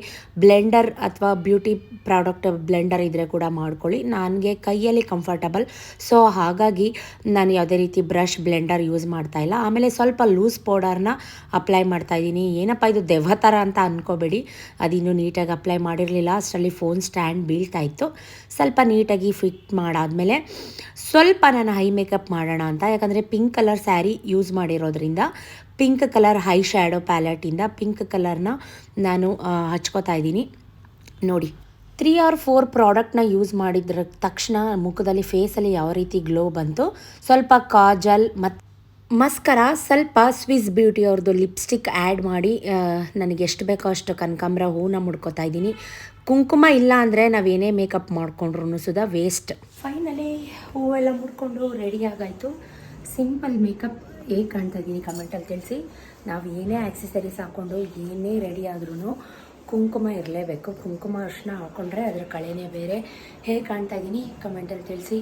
ಬ್ಲೆಂಡರ್ ಅಥವಾ ಬ್ಯೂಟಿ ಪ್ರಾಡಕ್ಟ್ ಬ್ಲೆಂಡರ್ ಇದ್ದರೆ ಕೂಡ ಮಾಡ್ಕೊಳ್ಳಿ. ನನಗೆ ಕೈಯಲ್ಲಿ ಕಂಫರ್ಟಬಲ್ ಸೊ ಹಾಗಾಗಿ ನಾನು ಯಾವುದೇ ರೀತಿ ಬ್ರಷ್ ಬ್ಲೆಂಡರ್ ಯೂಸ್ ಮಾಡ್ತಾ ಇಲ್ಲ. ಆಮೇಲೆ ಸ್ವಲ್ಪ ಲೂಸ್ ಪೌಡರ್ನ ಅಪ್ಲೈ ಮಾಡ್ತಾ ಇದ್ದೀನಿ. ಏನಪ್ಪ ಇದು ದೆವ್ವ ಥರ ಅಂತ ಅಂದ್ಕೋಬೇಡಿ ಅದಿನ್ನೂ ನೀಟಾಗಿ ಅಪ್ಲೈ ಮಾಡಿರಲಿಲ್ಲ. ಅಷ್ಟರಲ್ಲಿ ಫೋನ್ ಸ್ಟ್ಯಾಂಡ್ ಬೀಳ್ತಾ ಇತ್ತು. ಸ್ವಲ್ಪ ನೀಟಾಗಿ ಫಿಟ್ ಮಾಡಾದಮೇಲೆ ಸ್ವಲ್ಪ ನಾನು ಹೈ ಮೇಕಪ್ ಮಾಡೋಣ ಅಂತ. ಯಾಕಂದರೆ ಪಿಂಕ್ ಕಲರ್ ಸ್ಯಾರಿ ಯೂಸ್ ಮಾಡಿರೋದ್ರಿಂದ ಪಿಂಕ್ ಕಲರ್ ಹೈ ಶ್ಯಾಡೋ ಪ್ಯಾಲೆಟಿಂದ ಪಿಂಕ್ ಕಲರ್ನ ನಾನು ಹಚ್ಕೋತಾ ಇದ್ದೀನಿ. ನೋಡಿ, ತ್ರೀ ಆರ್ ಫೋರ್ ಪ್ರಾಡಕ್ಟ್ನ ಯೂಸ್ ಮಾಡಿದ್ರ ತಕ್ಷಣ ಮುಖದಲ್ಲಿ ಫೇಸಲ್ಲಿ ಯಾವ ರೀತಿ ಗ್ಲೋ ಬಂತು, ಸ್ವಲ್ಪ ಕಾಜಲ್ ಮತ್ತು ಮಸ್ಕರ, ಸ್ವಲ್ಪ ಸ್ವಿಸ್ ಬ್ಯೂಟಿ ಅವ್ರದ್ದು ಲಿಪ್ಸ್ಟಿಕ್ ಆ್ಯಡ್ ಮಾಡಿ ನನಗೆ ಎಷ್ಟು ಬೇಕೋ ಅಷ್ಟು ಕನಕಾಂಬ್ರ ಹೂನ ಮುಡ್ಕೋತಾ ಇದ್ದೀನಿ. ಕುಂಕುಮ ಇಲ್ಲ ಅಂದರೆ ನಾವೇನೇ ಮೇಕಪ್ ಮಾಡ್ಕೊಂಡ್ರು ಸುಧಾ ವೇಸ್ಟ್. ಫೈನಲಿ ಹೂವೆಲ್ಲ ಮುಡ್ಕೊಂಡು ರೆಡಿ ಆಗಾಯಿತು. Simple makeup. ಹೇಗೆ ಕಾಣ್ತಾ ಇದ್ದೀನಿ ಕಮೆಂಟಲ್ಲಿ ತಿಳಿಸಿ. ನಾವು ಏನೇ ಆಕ್ಸೆಸರೀಸ್ ಹಾಕ್ಕೊಂಡು ಏನೇ ರೆಡಿ ಆದ್ರೂ ಕುಂಕುಮ ಇರಲೇಬೇಕು. ಕುಂಕುಮ ಅರ್ಶನ ಹಾಕ್ಕೊಂಡ್ರೆ ಅದರ ಕಳೆನೇ ಬೇರೆ. ಹೇಗೆ ಕಾಣ್ತಾ ಇದ್ದೀನಿ ಕಮೆಂಟಲ್ಲಿ ತಿಳಿಸಿ.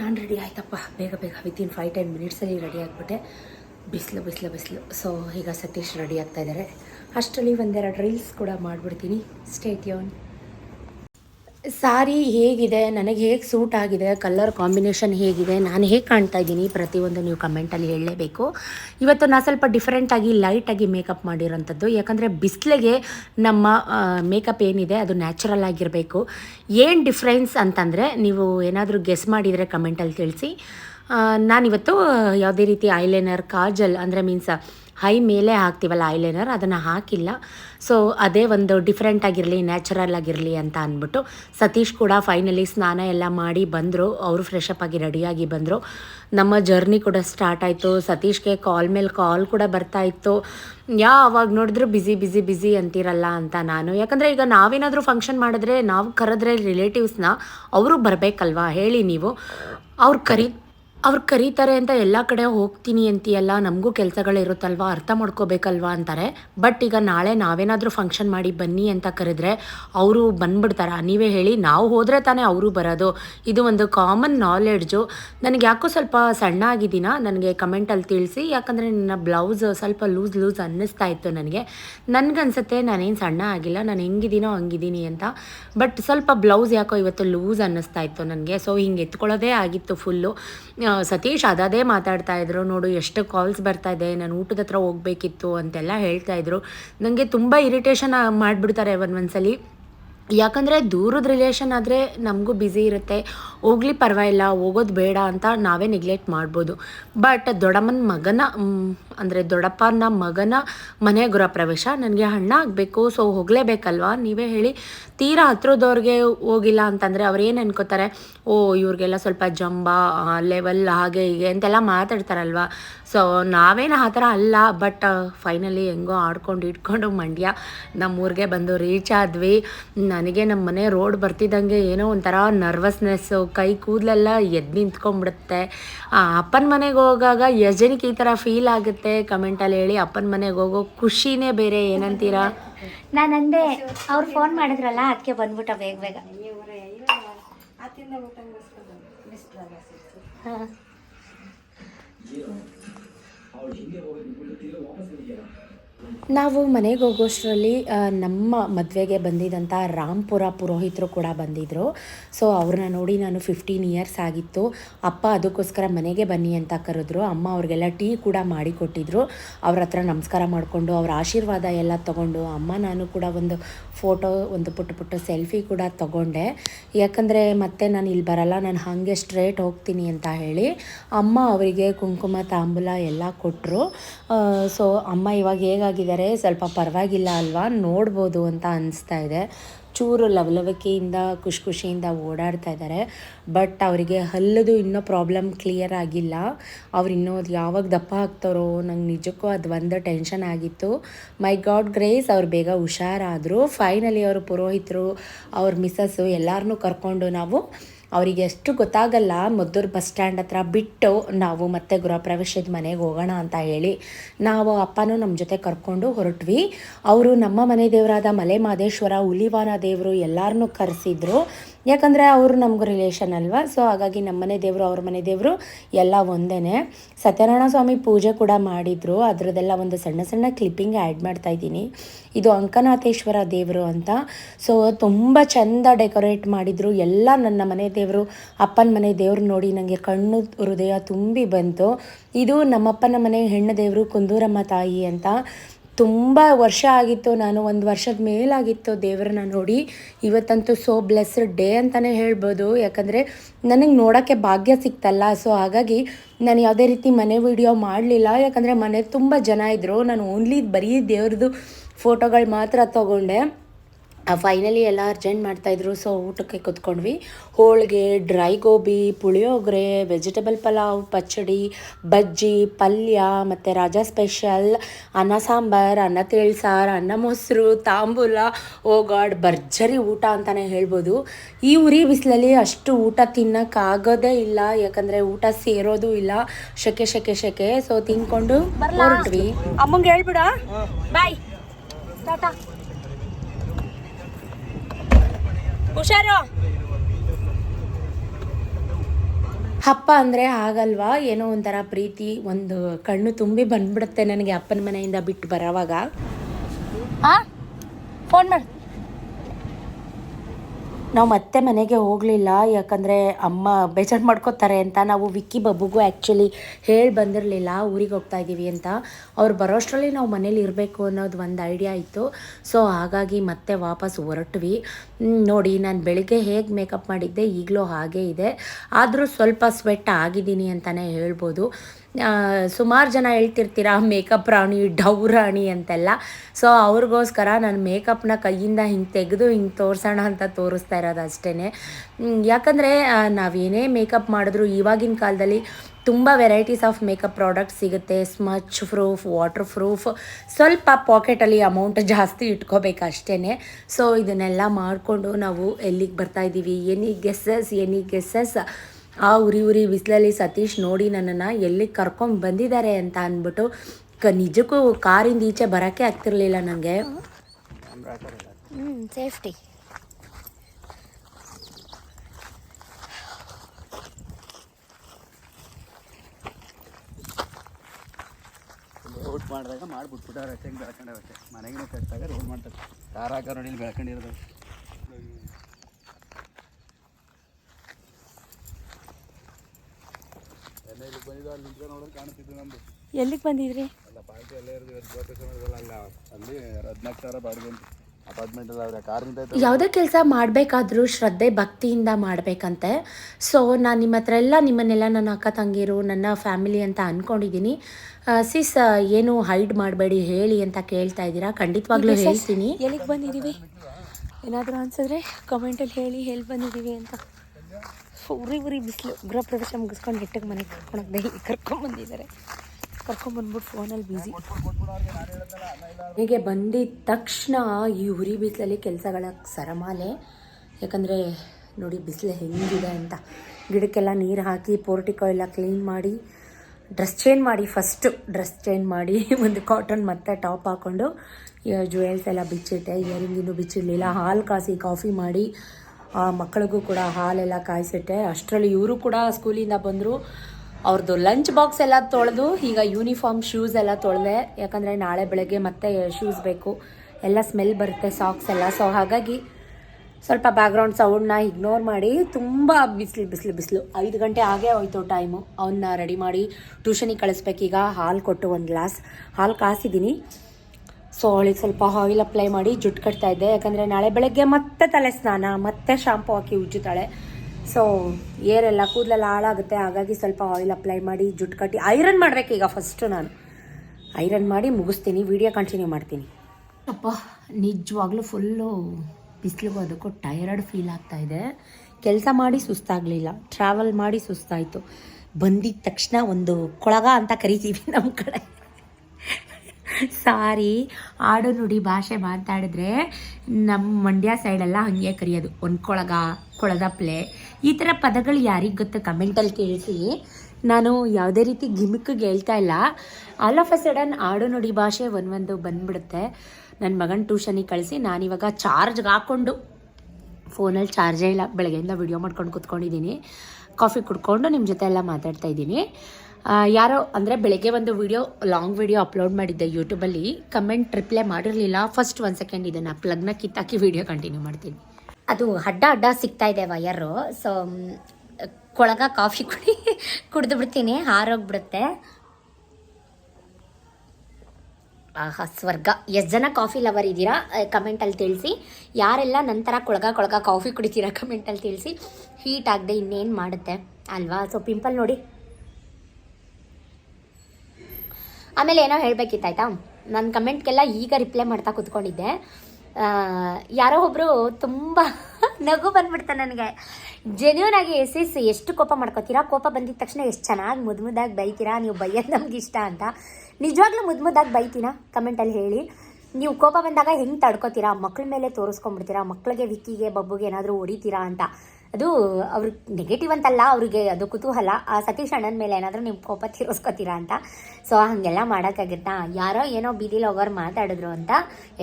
ನಾನು ರೆಡಿ ಆಯ್ತಪ್ಪ. ಬೇಗ ಬೇಗ ವಿತಿನ್ ಫೈವ್ ಟೆನ್ ಮಿನಿಟ್ಸಲ್ಲಿ ರೆಡಿ ಆಗಿಬಿಟ್ಟೆ. ಬಿಸಿಲು ಬಿಸಿಲು ಬಿಸಿಲು. ಸೊ ಈಗ ಸತೀಶ್ ರೆಡಿ ಆಗ್ತಾ ಇದ್ದಾರೆ ಅಷ್ಟರಲ್ಲಿ ಒಂದೆರಡು ರೀಲ್ಸ್ ಕೂಡ ಮಾಡಿಬಿಡ್ತೀನಿ. ಸ್ಟೇಟ್ಯೂನ್ ಸಾರಿ ಹೇಗಿದೆ, ನನಗೆ ಹೇಗೆ ಸೂಟ್ ಆಗಿದೆ ಕಲ್ಲರ್ ಕಾಂಬಿನೇಷನ್ ಹೇಗಿದೆ, ನಾನು ಹೇಗೆ ಕಾಣ್ತಾ ಇದ್ದೀನಿ ಪ್ರತಿಯೊಂದು ನೀವು ಕಮೆಂಟಲ್ಲಿ ಹೇಳಲೇಬೇಕು. ಇವತ್ತು ನಾನು ಸ್ವಲ್ಪ ಡಿಫ್ರೆಂಟಾಗಿ ಲೈಟಾಗಿ ಮೇಕಪ್ ಮಾಡಿರೋಂಥದ್ದು. ಯಾಕಂದರೆ ಬಿಸಿಲಿಗೆ ನಮ್ಮ ಮೇಕಪ್ ಏನಿದೆ, ಅದು ನ್ಯಾಚುರಲ್ ಆಗಿರಬೇಕು. ಏನು ಡಿಫ್ರೆನ್ಸ್ ಅಂತಂದರೆ, ನೀವು ಏನಾದರೂ ಗೆಸ್ ಮಾಡಿದರೆ ಕಮೆಂಟಲ್ಲಿ ತಿಳಿಸಿ. ನಾನಿವತ್ತು ಯಾವುದೇ ರೀತಿ ಐಲೈನರ್ ಕಾಜಲ್, ಅಂದರೆ ಮೀನ್ಸ್ ಹೈ ಮೇಲೆ ಹಾಕ್ತೀವಲ್ಲ ಐಲೈನರ್ ಅದನ್ನು ಹಾಕಿಲ್ಲ. ಸೊ ಅದೇ ಒಂದು ಡಿಫ್ರೆಂಟ್ ಆಗಿರಲಿ ನ್ಯಾಚುರಲ್ ಆಗಿರಲಿ ಅಂತ ಅಂದ್ಬಿಟ್ಟು ಸತೀಶ್ ಕೂಡ ಫೈನಲಿ ಸ್ನಾನ ಎಲ್ಲ ಮಾಡಿ ಬಂದರು. ಅವರು ಫ್ರೆಶ್ ಅಪ್ ಆಗಿ ರೆಡಿಯಾಗಿ ಬಂದರು. ನಮ್ಮ ಜರ್ನಿ ಕೂಡ ಸ್ಟಾರ್ಟ್ ಆಯಿತು. ಸತೀಶ್ಗೆ ಕಾಲ್ ಮೇಲೆ ಕಾಲ್ ಕೂಡ ಬರ್ತಾ ಇತ್ತು. ಯಾ, ಅವಾಗ ನೋಡಿದ್ರು ಬ್ಯುಸಿ ಬ್ಯುಸಿ ಬ್ಯುಸಿ ಅಂತಿರಲ್ಲ ಅಂತ ನಾನು. ಯಾಕಂದರೆ ಈಗ ನಾವೇನಾದರೂ ಫಂಕ್ಷನ್ ಮಾಡಿದ್ರೆ, ನಾವು ಕರೆದ್ರೆ ರಿಲೇಟಿವ್ಸ್ನ ಅವರು ಬರಬೇಕಲ್ವಾ? ಹೇಳಿ ನೀವು. ಅವ್ರು ಕರಿ ಅವ್ರು ಕರೀತಾರೆ ಅಂತ ಎಲ್ಲ ಕಡೆ ಹೋಗ್ತೀನಿ ಅಂತೀಯಲ್ಲ, ನಮಗೂ ಕೆಲಸಗಳಿರುತ್ತಲ್ವ, ಅರ್ಥ ಮಾಡ್ಕೋಬೇಕಲ್ವಾ ಅಂತಾರೆ. ಬಟ್ ಈಗ ನಾಳೆ ನಾವೇನಾದರೂ ಫಂಕ್ಷನ್ ಮಾಡಿ ಬನ್ನಿ ಅಂತ ಕರೆದ್ರೆ ಅವರು ಬಂದ್ಬಿಡ್ತಾರ? ನೀವೇ ಹೇಳಿ, ನಾವು ಹೋದರೆ ತಾನೇ ಅವರು ಬರೋದು. ಇದು ಒಂದು ಕಾಮನ್ ನಾಲೆಡ್ಜು ನನಗೆ ಯಾಕೋ ಸ್ವಲ್ಪ ಸಣ್ಣ ಆಗಿದ್ದೀನ, ನನಗೆ ಕಮೆಂಟಲ್ಲಿ ತಿಳಿಸಿ. ಯಾಕಂದರೆ ನನ್ನ ಬ್ಲೌಸ್ ಸ್ವಲ್ಪ ಲೂಸ್ ಲೂಸ್ ಅನ್ನಿಸ್ತಾ ಇತ್ತು ನನಗೆ. ನನಗನ್ಸುತ್ತೆ, ನಾನೇನು ಸಣ್ಣ ಆಗಿಲ್ಲ, ನಾನು ಹೆಂಗಿದ್ದೀನೋ ಹಂಗಿದ್ದೀನಿ ಅಂತ. ಬಟ್ ಸ್ವಲ್ಪ ಬ್ಲೌಸ್ ಯಾಕೋ ಇವತ್ತು ಲೂಸ್ ಅನ್ನಿಸ್ತಾ ಇತ್ತು ನನಗೆ. ಸೊ ಹಿಂಗೆ ಎತ್ಕೊಳ್ಳೋದೇ ಆಗಿತ್ತು ಫುಲ್ಲು ಸತೀಶ್ ಅದಾದೇ ಮಾತಾಡ್ತಾ ಇದ್ರು, ನೋಡು, ಎಷ್ಟು ಕಾಲ್ಸ್ ಬರ್ತಾ ಇದೆ, ನಾನು ಊಟದ ಹತ್ರ ಹೋಗ್ಬೇಕಿತ್ತು ಅಂತೆಲ್ಲ ಹೇಳ್ತಾ ಇದ್ರು. ನನಗೆ ತುಂಬ ಇರಿಟೇಷನ್ ಮಾಡಿಬಿಡ್ತಾರೆ ಒಂದೊಂದ್ಸಲಿ ಯಾಕಂದರೆ ದೂರದ ರಿಲೇಷನ್ ಆದರೆ ನಮಗೂ ಬ್ಯುಸಿ ಇರುತ್ತೆ. ಹೋಗ್ಲಿ ಪರವಾಗಿಲ್ಲ, ಹೋಗೋದು ಬೇಡ ಅಂತ ನಾವೇ ನೆಗ್ಲೆಕ್ಟ್ ಮಾಡ್ಬೋದು. ಬಟ್ ದೊಡ್ಡಮ್ಮನ ಮಗನ ಅಂದರೆ ದೊಡ್ಡಪ್ಪನ ಮಗನ ಮನೆ ಗೃಹ ಪ್ರವೇಶ. ನನಗೆ ಹಣ್ಣ ಆಗಬೇಕು ಸೊ ಹೋಗಲೇಬೇಕಲ್ವಾ? ನೀವೇ ಹೇಳಿ. ತೀರಾ ಹತ್ರದವ್ರಿಗೆ ಹೋಗಿಲ್ಲ ಅಂತಂದರೆ ಅವ್ರು ಏನು ಅನ್ಕೋತಾರೆ? ಓ, ಇವ್ರಿಗೆಲ್ಲ ಸ್ವಲ್ಪ ಜಂಬ ಲೆವೆಲ್ ಹಾಗೆ ಹೀಗೆ ಅಂತೆಲ್ಲ ಮಾತಾಡ್ತಾರಲ್ವ? ಸೊ ನಾವೇನು ಆ ಥರ ಅಲ್ಲ ಬಟ್ ಫೈನಲಿ ಹೆಂಗೋ ಆಡ್ಕೊಂಡು ಇಟ್ಕೊಂಡು ಮಂಡ್ಯ ನಮ್ಮೂರಿಗೆ ಬಂದು ರೀಚ್ ಆದ್ವಿ. ನನಗೆ ನಮ್ಮ ಮನೆ ರೋಡ್ ಬರ್ತಿದ್ದಂಗೆ ಏನೋ ಒಂಥರ ನರ್ವಸ್ನೆಸ್ಸು ಕೈ ಕೂದಲೆಲ್ಲ ಎದ್ದು ನಿಂತ್ಕೊಂಡ್ಬಿಡುತ್ತೆ. ಅಪ್ಪನ ಮನೆಗೆ ಹೋಗಾಗ ಎಷ್ಟು ಈ ಥರ ಫೀಲ್ ಆಗುತ್ತೆ. ಕಮೆಂಟಲ್ಲಿ ಹೇಳಿ ಅಪ್ಪನ ಮನೆಗೆ ಹೋಗೋ ಖುಷಿನೇ ಬೇರೆ ಏನಂತೀರಾ? ನಾನು ಅಂದೆ ಅವ್ರು ಫೋನ್ ಮಾಡಿದ್ರಲ್ಲ ಅದಕ್ಕೆ ಬಂದ್ಬಿಟ್ಟ ಬೇಗ ಬೇಗ. ಹಾಂ. ನಾವು ಮನೆಗೆ ಹೋಗೋಷ್ಟರಲ್ಲಿ ನಮ್ಮ ಮದುವೆಗೆ ಬಂದಿದ್ದಂಥ ರಾಮ್ಪುರ ಪುರೋಹಿತರು ಕೂಡ ಬಂದಿದ್ದರು ಸೊ ಅವ್ರನ್ನ ನೋಡಿ ನಾನು ಫಿಫ್ಟೀನ್ ಇಯರ್ಸ್ ಆಗಿತ್ತು. ಅಪ್ಪ ಅದಕ್ಕೋಸ್ಕರ ಮನೆಗೆ ಬನ್ನಿ ಅಂತ ಕರೆದ್ರು. ಅಮ್ಮ ಅವ್ರಿಗೆಲ್ಲ ಟೀ ಕೂಡ ಮಾಡಿಕೊಟ್ಟಿದ್ರು ಅವ್ರ ಹತ್ರ ನಮಸ್ಕಾರ ಮಾಡಿಕೊಂಡು, ಅವ್ರ ಆಶೀರ್ವಾದ ಎಲ್ಲ ತೊಗೊಂಡು, ಅಮ್ಮ ನಾನು ಕೂಡ ಒಂದು ಫೋಟೋ, ಒಂದು ಪುಟ್ಟ ಪುಟ್ಟ ಸೆಲ್ಫಿ ಕೂಡ ತಗೊಂಡೆ. ಯಾಕಂದರೆ ಮತ್ತೆ ನಾನು ಇಲ್ಲಿ ಬರಲ್ಲ, ನಾನು ಹಾಗೆ ಸ್ಟ್ರೇಟ್ ಹೋಗ್ತೀನಿ ಅಂತ ಹೇಳಿ ಅಮ್ಮ ಅವರಿಗೆ ಕುಂಕುಮ, ತಾಂಬೂಲ ಎಲ್ಲ ಕೊಟ್ಟರು ಸೊ ಅಮ್ಮ ಇವಾಗ ಹೇಗಾಗಿದ್ದಾರೆ ಸ್ವಲ್ಪ ಪರವಾಗಿಲ್ಲ ಅಲ್ವಾ? ನೋಡ್ಬೋದು ಅಂತ ಅನಿಸ್ತಾ ಇದೆ. ಚೂರು ಲವಲವಿಕೆಯಿಂದ ಖುಷಿ ಖುಷಿಯಿಂದ ಓಡಾಡ್ತಾ ಇದ್ದಾರೆ. ಬಟ್ ಅವರಿಗೆ ಹಲ್ಲದು ಇನ್ನೂ ಪ್ರಾಬ್ಲಮ್ ಕ್ಲಿಯರ್ ಆಗಿಲ್ಲ. ಅವ್ರು ಇನ್ನೂ ಯಾವಾಗ ದಪ್ಪ ಆಗ್ತಾರೋ, ನಂಗೆ ನಿಜಕ್ಕೂ ಅದು ಒಂದು ಟೆನ್ಷನ್ ಆಗಿತ್ತು. ಮೈ ಗಾಡ್ ಗ್ರೇಸ್, ಅವ್ರು ಬೇಗ ಹುಷಾರಾದರು. ಫೈನಲಿ ಅವರು ಪುರೋಹಿತರು, ಅವ್ರ ಮಿಸ್ಸಸ್ಸು ಎಲ್ಲರನ್ನೂ ಕರ್ಕೊಂಡು ನಾವು ಅವರಿಗೆ ಎಷ್ಟು ಗೊತ್ತಾಗಲ್ಲ ಮದ್ದೂರು ಬಸ್ ಸ್ಟ್ಯಾಂಡ್ ಹತ್ರ ಬಿಟ್ಟು ನಾವು ಮತ್ತೆ ಗೃಹ ಪ್ರವೇಶದ ಮನೆಗೆ ಹೋಗೋಣ ಅಂತ ಹೇಳಿ ನಾವು ಅಪ್ಪನೂ ನಮ್ಮ ಜೊತೆ ಕರ್ಕೊಂಡು ಹೊರಟ್ವಿ. ಅವರು ನಮ್ಮ ಮನೆ ದೇವರಾದ ಮಲೆ ಮಾದೇಶ್ವರ ಹುಲಿವಾನ ದೇವರು ಎಲ್ಲರನ್ನೂ ಕರೆಸಿದ್ರು. ಯಾಕಂದರೆ ಅವರು ನಮ್ಗೆ ರಿಲೇಷನ್ ಅಲ್ವಾ? ಸೊ ಹಾಗಾಗಿ ನಮ್ಮ ಮನೆ ದೇವರು, ಅವ್ರ ಮನೆ ದೇವರು ಎಲ್ಲ ಒಂದೇ ಸತ್ಯನಾರಾಯಣ ಸ್ವಾಮಿ ಪೂಜೆ ಕೂಡ ಮಾಡಿದರು. ಅದರದ್ದೆಲ್ಲ ಒಂದು ಸಣ್ಣ ಸಣ್ಣ ಕ್ಲಿಪ್ಪಿಂಗ್ ಆ್ಯಡ್ ಮಾಡ್ತಾ ಇದ್ದೀನಿ. ಇದು ಅಂಕನಾಥೇಶ್ವರ ದೇವರು ಅಂತ. ಸೊ ತುಂಬ ಚೆಂದ ಡೆಕೋರೇಟ್ ಮಾಡಿದರು. ಎಲ್ಲ ನನ್ನ ಮನೆ ದೇವರು, ಅಪ್ಪನ ಮನೆ ದೇವರು ನೋಡಿ ನನಗೆ ಕಣ್ಣು ಹೃದಯ ತುಂಬಿ ಬಂತು. ಇದು ನಮ್ಮಪ್ಪನ ಮನೆ ಹೆಣ್ಣು ದೇವರು ಕುಂದೂರಮ್ಮ ತಾಯಿ ಅಂತ. ತುಂಬ ವರ್ಷ ಆಗಿತ್ತು, ನಾನು ಒಂದು ವರ್ಷದ ಮೇಲಾಗಿತ್ತು ದೇವರನ್ನ ನೋಡಿ. ಇವತ್ತಂತೂ ಸೋ ಬ್ಲೆಸ್ಡ್ ಡೇ ಅಂತಲೇ ಹೇಳ್ಬೋದು. ಯಾಕಂದರೆ ನನಗೆ ನೋಡೋಕ್ಕೆ ಭಾಗ್ಯ ಸಿಕ್ತಲ್ಲ ಸೊ ಹಾಗಾಗಿ ನಾನು ಯಾವುದೇ ರೀತಿ ಮನೆ ವಿಡಿಯೋ ಮಾಡಲಿಲ್ಲ. ಯಾಕಂದರೆ ಮನೆ ತುಂಬ ಜನ ಇದ್ದರು ನಾನು ಓನ್ಲಿ ಬರೀ ದೇವ್ರದ್ದು ಫೋಟೋಗಳು ಮಾತ್ರ ತೊಗೊಂಡೆ. ಫೈನಲಿ ಎಲ್ಲ ಅರ್ಜೆಂಟ್ ಮಾಡ್ತಾಯಿದ್ರು ಸೊ ಊಟಕ್ಕೆ ಕೂತ್ಕೊಂಡ್ವಿ. ಹೋಳಿಗೆ ಡ್ರೈ ಗೋಬಿ ಪುಳಿಯೋಗರೆ ವೆಜಿಟೇಬಲ್ ಪಲಾವ್ ಪಚ್ಚಡಿ ಬಜ್ಜಿ ಪಲ್ಯ ಮತ್ತು ರಾಜಾ ಸ್ಪೆಷಲ್ ಅನ್ನ ಸಾಂಬಾರ್ ಅನ್ನ ತಿಳಿಸಾರು ಅನ್ನ ಮೊಸರು ತಾಂಬೂಲ ಓ ಗಾಡ್ ಭರ್ಜರಿ ಊಟ ಅಂತಲೇ ಹೇಳ್ಬೋದು. ಈ ಉರಿ ಬಿಸಿಲಲ್ಲಿ ಅಷ್ಟು ಊಟ ತಿನ್ನೋಕ್ಕಾಗೋದೇ ಇಲ್ಲ ಯಾಕಂದರೆ ಊಟ ಸೇರೋದು ಇಲ್ಲ. ಶೆಕೆ ಶೆಕೆ ಶೆಕೆ ಸೊ ತಿನ್ಕೊಂಡು ಹೊರಟ್ವಿ. ಅಮ್ಮಂಗೆ ಹೇಳ್ಬಿಡ? ಬಾಯ್ ಟಾಟಾ ಹುಷಾರು. ಅಪ್ಪ ಅಂದರೆ ಆಗಲ್ವಾ? ಏನೋ ಒಂಥರ ಪ್ರೀತಿ ಒಂದು ಕಣ್ಣು ತುಂಬಿ ಬಂದ್ಬಿಡುತ್ತೆ ನನಗೆ ಅಪ್ಪನ ಮನೆಯಿಂದ ಬಿಟ್ಟು ಬರೋವಾಗ. ಹಾಂ ಫೋನ್ ಮಾಡು. ನಾವು ಮತ್ತೆ ಮನೆಗೆ ಹೋಗಲಿಲ್ಲ. ಯಾಕಂದರೆ ಅಮ್ಮ ಬೇಜಾರು ಮಾಡ್ಕೋತಾರೆ ಅಂತ ನಾವು ವಿಕ್ಕಿ ಬಬ್ಬುಗೂ ಆ್ಯಕ್ಚುಲಿ ಹೇಳಿ ಬಂದಿರಲಿಲ್ಲ ಊರಿಗೆ ಹೋಗ್ತಾ ಇದ್ದೀವಿ ಅಂತ. ಅವ್ರು ಬರೋಷ್ಟರಲ್ಲಿ ನಾವು ಮನೇಲಿ ಇರಬೇಕು ಅನ್ನೋದು ಒಂದು ಐಡಿಯಾ ಇತ್ತು. ಸೊ ಹಾಗಾಗಿ ಮತ್ತೆ ವಾಪಸ್ ಹೊರಟ್ವಿ. ನೋಡಿ ನಾನು ಬೆಳಿಗ್ಗೆ ಹೇಗೆ ಮೇಕಪ್ ಮಾಡಿದ್ದೆ ಈಗಲೂ ಹಾಗೇ ಇದೆ. ಆದರೂ ಸ್ವಲ್ಪ ಸ್ವೆಟ್ ಆಗಿದ್ದೀನಿ ಅಂತಲೇ ಹೇಳ್ಬೋದು. ಸುಮಾರು ಜನ ಹೇಳ್ತಿರ್ತೀರ, ಮೇಕಪ್ ರಾಣಿ ಡೌರಾಣಿ ರಾಣಿ ಅಂತೆಲ್ಲ. ಸೊ ಅವ್ರಿಗೋಸ್ಕರ ನಾನು ಮೇಕಪ್ನ ಕೈಯಿಂದ ಹಿಂಗೆ ತೆಗೆದು ಹಿಂಗೆ ತೋರಿಸೋಣ ಅಂತ ತೋರಿಸ್ತಾ ಇರೋದು ಅಷ್ಟೇ ಯಾಕಂದರೆ ನಾವೇನೇ ಮೇಕಪ್ ಮಾಡಿದ್ರು, ಇವಾಗಿನ ಕಾಲದಲ್ಲಿ ತುಂಬ ವೆರೈಟೀಸ್ ಆಫ್ ಮೇಕಪ್ ಪ್ರಾಡಕ್ಟ್ ಸಿಗುತ್ತೆ. ಸ್ಮಚ್ ಪ್ರೂಫ್, ವಾಟರ್ ಪ್ರೂಫ್, ಸ್ವಲ್ಪ ಪಾಕೆಟಲ್ಲಿ ಅಮೌಂಟ್ ಜಾಸ್ತಿ ಇಟ್ಕೋಬೇಕು ಅಷ್ಟೇ ಸೊ ಇದನ್ನೆಲ್ಲ ಮಾಡಿಕೊಂಡು ನಾವು ಎಲ್ಲಿಗೆ ಬರ್ತಾ ಇದ್ದೀವಿ ಎನಿ ಗೆಸ್ಸಸ್ ಎನಿ ಗೆಸ್ಸಸ್. ಆ ಉರಿ ಉರಿ ಬಿಸಿಲಲ್ಲಿ ಸತೀಶ್ ನೋಡಿ ನನ್ನನ್ನು ಎಲ್ಲಿ ಕರ್ಕೊಂಡು ಬಂದಿದ್ದಾರೆ ಅಂತ ಅಂದ್ಬಿಟ್ಟು ಕ ನಿಜಕ್ಕೂ ಕಾರಿಂದ ಈಚೆ ಬರೋಕ್ಕೆ ಆಗ್ತಿರ್ಲಿಲ್ಲ ನನಗೆ ಹ್ಞೂ ಸೇಫ್ಟಿ. ರೋಡ್ ಮಾಡಿದಾಗ ಮಾಡಿಬಿಟ್ಬಿಟ್ಟಾರೆ ಅಷ್ಟೇ ಹಿಂಗೆ ಬೆಳ್ಕೊಂಡವೆ ಅಷ್ಟೇ ಮನೆಗಿನ ಕಟ್ಟಾಗ ರೋಡ್ ಮಾಡ್ತಾರೆ. ತಾರಾಕ ನೋಡಿ ಬೆಳ್ಕೊಂಡಿರೋದು ಎಣ್ಣೆ ಇಲ್ಲಿ ಬಂದಿದ್ದು ಅಲ್ಲಿ ನಿಂತ್ಕೊಂಡು ನೋಡೋದು ಕಾಣ್ತಿದ್ದು ನಮ್ಮದು ಎಲ್ಲಿಗೆ ಬಂದಿದ್ರಿ ಅಲ್ಲ ಪಾರ್ಟಿ ಅಲ್ಲೇ ಇರೋದು ಇವತ್ತು ಜ್ಯೋತಿ ಸಮಯದಲ್ಲ ಅಲ್ಲ ಅಲ್ಲಿ ಹದಿನಾಲ್ಕು ಸಾವಿರ ಬಾಡಿಗೆ ಅಂತ ಅಪಾರ್ಟ್ಮೆಂಟ್ ಎಲ್ಲ ಅವ್ರೆ ಕಾರ್ ಬಂದಿದ್ರಿ ಯಾವುದೇ ಕೆಲಸ ಮಾಡಬೇಕಾದ್ರೂ ಶ್ರದ್ಧೆ ಭಕ್ತಿಯಿಂದ ಮಾಡಬೇಕಂತೆ. ಸೊ ನಾನು ನಿಮ್ಮ ಹತ್ರ ಎಲ್ಲ ನಿಮ್ಮನ್ನೆಲ್ಲ ನನ್ನ ಅಕ್ಕ ತಂಗಿರು ನನ್ನ ಫ್ಯಾಮಿಲಿ ಅಂತ ಅಂದ್ಕೊಂಡಿದ್ದೀನಿ ಸಿಸ್ ಏನು ಹೈಡ್ ಮಾಡಬೇಡಿ ಹೇಳಿ ಅಂತ ಕೇಳ್ತಾ ಇದ್ದೀರಾ? ಖಂಡಿತವಾಗ್ಲೂ ಹೇಳ್ತೀನಿ. ಎಲ್ಲಿಗೆ ಬಂದಿದ್ದೀವಿ ಏನಾದರೂ ಅನ್ಸಿದ್ರೆ ಕಮೆಂಟಲ್ಲಿ ಹೇಳಿ ಎಲ್ಲಿ ಬಂದಿದ್ದೀವಿ ಅಂತ. ಉರಿ ಉರಿ ಬಿಸಿಲು. ಗೃಹ ಪ್ರವೇಶ ಮುಗಿಸ್ಕೊಂಡು ಗಿಟ್ಟಕ್ಕೆ ಮನೆಗೆ ಕರ್ಕೊಂಡೋಗಿ ಡೈಲಿ ಕರ್ಕೊಂಬಂದಿದ್ದಾರೆ ಕರ್ಕೊಂಬಂದ್ಬಿಟ್ಟು ಫೋನಲ್ಲಿ ಬ್ಯುಸಿ ಹೀಗೆ ಬಂದಿದ್ದ ತಕ್ಷಣ ಈ ಉರಿ ಬಿಸಿಲಲ್ಲಿ ಕೆಲಸಗಳ ಸರಮಾಲೆ. ಯಾಕಂದರೆ ನೋಡಿ ಬಿಸಿಲು ಹೆಂಗಿದೆ ಅಂತ. ಗಿಡಕ್ಕೆಲ್ಲ ನೀರು ಹಾಕಿ ಪೋರ್ಟಿಕೋ ಎಲ್ಲ ಕ್ಲೀನ್ ಮಾಡಿ ಡ್ರೆಸ್ ಚೇಂಜ್ ಮಾಡಿ ಫಸ್ಟು ಡ್ರೆಸ್ ಚೇಂಜ್ ಮಾಡಿ ಒಂದು ಕಾಟನ್ ಮತ್ತೆ ಟಾಪ್ ಹಾಕ್ಕೊಂಡು ಜುವೆಲ್ಸ್ ಎಲ್ಲ ಬಿಚ್ಚಿಟ್ಟೆ. ಇಯರಿಂಗ್ ಇನ್ನೂ ಬಿಚ್ಚಿಡಲಿಲ್ಲ. ಹಾಲು ಕಾಸಿ ಕಾಫಿ ಮಾಡಿ ಮಕ್ಕಳಿಗೂ ಕೂಡ ಹಾಲೆಲ್ಲ ಕಾಯಿಸಿಟ್ಟೆ. ಅಷ್ಟರಲ್ಲಿ ಇವರು ಕೂಡ ಸ್ಕೂಲಿಂದ ಬಂದರು. ಅವ್ರದ್ದು ಲಂಚ್ ಬಾಕ್ಸ್ ಎಲ್ಲ ತೊಳೆದು, ಈಗ ಯೂನಿಫಾರ್ಮ್ ಶೂಸ್ ಎಲ್ಲ ತೊಳೆದೆ. ಯಾಕಂದರೆ ನಾಳೆ ಬೆಳಗ್ಗೆ ಮತ್ತೆ ಶೂಸ್ ಬೇಕು. ಎಲ್ಲ ಸ್ಮೆಲ್ ಬರುತ್ತೆ ಸಾಕ್ಸ್ ಎಲ್ಲ. ಸೊ ಹಾಗಾಗಿ ಸ್ವಲ್ಪ ಬ್ಯಾಕ್ಗ್ರೌಂಡ್ ಸೌಂಡ್ನ ಇಗ್ನೋರ್ ಮಾಡಿ ತುಂಬ ಬಿಸಿಲು ಬಿಸಿಲು ಬಿಸಿಲು. ಐದು ಗಂಟೆ ಆಗೇ ಹೋಯ್ತು ಟೈಮು ಅವನ್ನ ರೆಡಿ ಮಾಡಿ ಟ್ಯೂಷನಿಗೆ ಕಳಿಸ್ಬೇಕೀಗ. ಹಾಲು ಕೊಟ್ಟು ಒಂದು ಗ್ಲಾಸ್ ಹಾಲು ಕಾಸಿದ್ದೀನಿ ಸೊ ಅವಳಿಗೆ ಸ್ವಲ್ಪ ಆಯಿಲ್ ಅಪ್ಲೈ ಮಾಡಿ ಜುಟ್ಟು ಕಟ್ತಾ ಇದ್ದೆ. ಯಾಕಂದರೆ ನಾಳೆ ಬೆಳಗ್ಗೆ ಮತ್ತೆ ತಲೆ ಸ್ನಾನ ಮತ್ತೆ ಶಾಂಪು ಹಾಕಿ ಉಜ್ಜುತ್ತಾಳೆ. ಸೊ ಏರೆಲ್ಲ ಕೂದಲೆಲ್ಲ ಹಾಳಾಗುತ್ತೆ. ಹಾಗಾಗಿ ಸ್ವಲ್ಪ ಆಯಿಲ್ ಅಪ್ಲೈ ಮಾಡಿ ಜುಟ್ಟು ಕಟ್ಟಿ ಐರನ್ ಮಾಡಬೇಕು ಈಗ ಫಸ್ಟು ನಾನು. ಐರನ್ ಮಾಡಿ ಮುಗಿಸ್ತೀನಿ. ವಿಡಿಯೋ ಕಂಟಿನ್ಯೂ ಮಾಡ್ತೀನಿ. ಅಪ್ಪ, ನಿಜವಾಗ್ಲೂ ಫುಲ್ಲು ಬಿಸಿಲು ಅದಕ್ಕೂ ಟೈರ್ಡ್ ಫೀಲ್ ಆಗ್ತಾ ಇದೆ. ಕೆಲಸ ಮಾಡಿ ಸುಸ್ತಾಗಲಿಲ್ಲ. ಟ್ರಾವೆಲ್ ಮಾಡಿ ಸುಸ್ತಾಯಿತು. ಬಂದಿದ ತಕ್ಷಣ ಒಂದು ಕೊಳಗ ಅಂತ ಕರಿತೀವಿ ನಮ್ಮ ಕಡೆ. ಸಾರಿ, ಆಡು ನುಡಿ ಭಾಷೆ ಮಾತಾಡಿದ್ರೆ ನಮ್ಮ ಮಂಡ್ಯ ಸೈಡೆಲ್ಲ ಹಾಗೆ ಕರೆಯೋದು. ಒಂದ್ಕೊಳಗ ಕೊಳದಪ್ಲೆ ಈ ಥರ ಪದಗಳು ಯಾರಿಗೆ ಗೊತ್ತು ಕಮೆಂಟಲ್ಲಿ ತಿಳಿಸಿ. ನಾನು ಯಾವುದೇ ರೀತಿ ಗಿಮಿಕ್ಗೆ ಹೇಳ್ತಾ ಇಲ್ಲ. ಆಲ್ ಆಫ್ ಅ ಸಡನ್ ಆಡು ನುಡಿ ಭಾಷೆ ಒಂದೊಂದು ಬಂದ್ಬಿಡುತ್ತೆ. ನನ್ನ ಮಗನ ಟ್ಯೂಷನಿಗೆ ಕಳಿಸಿ ನಾನಿವಾಗ ಚಾರ್ಜ್ಗೆ ಹಾಕ್ಕೊಂಡು ಫೋನಲ್ಲಿ ಚಾರ್ಜೇ ಇಲ್ಲ. ಬೆಳಗ್ಗೆಯಿಂದ ವಿಡಿಯೋ ಮಾಡ್ಕೊಂಡು ಕೂತ್ಕೊಂಡಿದ್ದೀನಿ. ಕಾಫಿ ಕುಡ್ಕೊಂಡು ನಿಮ್ಮ ಜೊತೆ ಎಲ್ಲ ಮಾತಾಡ್ತಾ ಇದ್ದೀನಿ. ಯಾರೋ, ಅಂದರೆ ಬೆಳಗ್ಗೆ ಒಂದು ವಿಡಿಯೋ ಲಾಂಗ್ ವಿಡಿಯೋ ಅಪ್ಲೋಡ್ ಮಾಡಿದ್ದೆ ಯೂಟ್ಯೂಬಲ್ಲಿ ಕಮೆಂಟ್ ರಿಪ್ಲೈ ಮಾಡಿರಲಿಲ್ಲ. ಫಸ್ಟ್ ಒಂದು ಸೆಕೆಂಡ್ ಇದನ್ನು ಪ್ಲಗ್ನ ಕಿತ್ತಾಕಿ ವಿಡಿಯೋ ಕಂಟಿನ್ಯೂ ಮಾಡ್ತೀನಿ. ಅದು ಅಡ್ಡ ಅಡ್ಡ ಸಿಗ್ತಾ ಇದೆ ವಯರು ಸೊ ಕೊಳಗ ಕಾಫಿ ಕುಡಿ, ಕುಡಿದು ಬಿಡ್ತೀನಿ. ಹಾರೋಗ್ಬಿಡುತ್ತೆ. ಆಹಾ, ಸ್ವರ್ಗ. ಎಷ್ಟು ಜನ ಕಾಫಿ ಲವರ್ ಇದ್ದೀರಾ ಕಮೆಂಟಲ್ಲಿ ತಿಳಿಸಿ. ಯಾರೆಲ್ಲ ನಂತರ ಕೊಳಗ ಕೊಳಗ ಕಾಫಿ ಕುಡಿತೀರಾ? ಕಮೆಂಟಲ್ಲಿ ತಿಳಿಸಿ. ಹೀಟ್ ಆಗದೆ ಇನ್ನೇನು ಮಾಡುತ್ತೆ? ಅಲ್ವಾ? ಸೊ ಪಿಂಪಲ್ ನೋಡಿ. ಆಮೇಲೆ ಏನೋ ಹೇಳಬೇಕಿತ್ತಾಯ್ತಾ ನನ್ನ ಕಮೆಂಟ್ಗೆಲ್ಲ ಈಗ ರಿಪ್ಲೈ ಮಾಡ್ತಾ ಕೂತ್ಕೊಂಡಿದ್ದೆ. ಯಾರೋ ಒಬ್ಬರು ತುಂಬ ನಗು ಬಂದ್ಬಿಡ್ತಾ ನನಗೆ. ಜೆನ್ಯೂನ್ ಆಗಿ ಎಸ್ ಎಸ್, ಎಷ್ಟು ಕೋಪ ಮಾಡ್ಕೋತೀರಾ? ಕೋಪ ಬಂದಿದ ತಕ್ಷಣ ಎಷ್ಟು ಚೆನ್ನಾಗಿ ಮುದ್ದು ಮುದ್ದಾಗಿ ಬೈತೀರಾ? ನೀವು ಬೈಯೋದು ನಮ್ಗೆ ಇಷ್ಟ ಅಂತ. ನಿಜವಾಗ್ಲೂ ಮುದ್ದು ಮುದ್ದಾಗಿ ಬೈತೀನಾ? ಕಮೆಂಟಲ್ಲಿ ಹೇಳಿ. ನೀವು ಕೋಪ ಬಂದಾಗ ಹೆಂಗೆ ತಡ್ಕೋತೀರಾ? ಮಕ್ಳ ಮೇಲೆ ತೋರಿಸ್ಕೊಂಡ್ಬಿಡ್ತೀರಾ? ಮಕ್ಕಳಿಗೆ ವಿಕ್ಕಿಗೆ, ಬಬ್ಬುಗೆ ಏನಾದರೂ ಹೊಡಿತೀರಾ ಅಂತ. ಅದು ಅವ್ರಿಗೆ ನೆಗೆಟಿವ್ ಅಂತಲ್ಲ, ಅವ್ರಿಗೆ ಅದು ಕುತೂಹಲ. ಆ ಸತೀಶ್ ಅಣ್ಣನ ಮೇಲೆ ಏನಾದರೂ ನಿಮ್ಮ ಕೋಪ ತೀರಿಸ್ಕೊತೀರಾ ಅಂತ? ಸೊ ಹಾಗೆಲ್ಲ ಮಾಡೋಕ್ಕಾಗುತ್ತಾ? ಯಾರೋ ಏನೋ ಬೀದಿಲಿ ಹೋಗೋರು ಮಾತಾಡಿದ್ರು ಅಂತ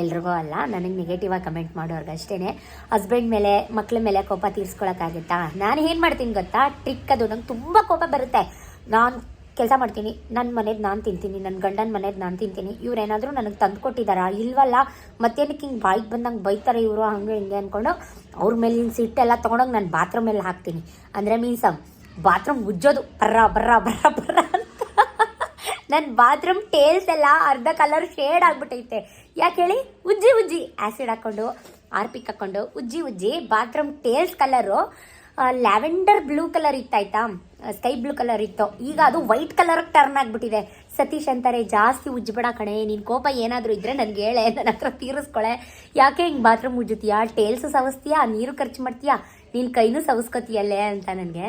ಎಲ್ರಿಗೂ ಅಲ್ಲ, ನನಗೆ ನೆಗೆಟಿವ್ ಆಗಿ ಕಮೆಂಟ್ ಮಾಡೋರ್ಗೆ ಅಷ್ಟೇ ಹಸ್ಬೆಂಡ್ ಮೇಲೆ, ಮಕ್ಳ ಮೇಲೆ ಕೋಪ ತೀರಿಸ್ಕೊಳಕ್ಕಾಗುತ್ತಾ? ನಾನು ಏನು ಮಾಡ್ತೀನಿ ಗೊತ್ತಾ? ಟ್ರಿಕ್ ಅದು. ನಂಗೆ ತುಂಬ ಕೋಪ ಬರುತ್ತೆ. ನಾನು ಕೆಲಸ ಮಾಡ್ತೀನಿ ನನ್ನ ಮನೇದು ನಾನು ತಿಂತೀನಿ ನನ್ನ ಗಂಡನ ಮನೇದು ನಾನು ತಿಂತೀನಿ, ಇವ್ರೇನಾದರೂ ನನಗೆ ತಂದು ಕೊಟ್ಟಿದ್ದಾರಾ ಇಲ್ವಲ್ಲ, ಮತ್ತೇನಕ್ಕೆ ಹಿಂಗೆ ಬಾಯಿಗೆ ಬಂದಂಗೆ ಬೈತಾರೆ ಇವರು, ಹಂಗೆ ಹಿಂಗೆ ಅಂದ್ಕೊಂಡು ಅವ್ರ ಮೇಲಿನ ಸಿಟ್ಟೆಲ್ಲ ತೊಗೊಂಡೋಗಿ ನಾನು ಬಾತ್ರೂಮ್ ಮೇಲೆ ಹಾಕ್ತೀನಿ. ಅಂದರೆ ಮೀನ್ಸ್ ಬಾತ್ರೂಮ್ ಉಜ್ಜೋದು, ಬರ್ರ ಬರ್ರ ಬರ್ರ ಬರ್ರ ಅಂತ. ನನ್ನ ಬಾತ್ರೂಮ್ ಟೇಲ್ಸ್ ಎಲ್ಲ ಅರ್ಧ ಕಲರ್ ಶೇಡ್ ಆಗಿಬಿಟ್ಟೈತೆ ಯಾಕೆ ಹೇಳಿ? ಉಜ್ಜಿ ಉಜ್ಜಿ. ಆ್ಯಸಿಡ್ ಹಾಕ್ಕೊಂಡು ಆರ್ಪಿಕ್ ಹಾಕ್ಕೊಂಡು ಉಜ್ಜಿ ಉಜ್ಜಿ, bathroom tiles colour lavender blue colour ಇತ್ತಾಯ್ತಾ? Sky blue colour ಇತ್ತು. ಈಗ ಅದು ವೈಟ್ ಕಲರ್ ಟರ್ನ್ ಆಗಿಬಿಟ್ಟಿದೆ. ಸತೀಶ್ ಅಂತಾರೆ, ಜಾಸ್ತಿ ಉಜ್ಜಬೇಡ ಕಣೆ ನಿನ್ನ ಕೋಪ ಏನಾದರೂ ಇದ್ರೆ ನನಗೆ ಹೇಳೆ ನನ್ನ ಹತ್ರ ತೀರಿಸ್ಕೊಳೆ. ಯಾಕೆ ಹಿಂಗೆ ಬಾತ್ರೂಮ್ ಉಜ್ಜುತ್ತೀಯಾ? ಟೇಲ್ಸು ಸವಸ್ತೀಯಾ? ನೀರು ಖರ್ಚು ಮಾಡ್ತೀಯಾ? ನಿನ್ನ ಕೈನೂ ಸವಸ್ಕೊತೀಯಲ್ಲೇ ಅಂತ ನನಗೆ.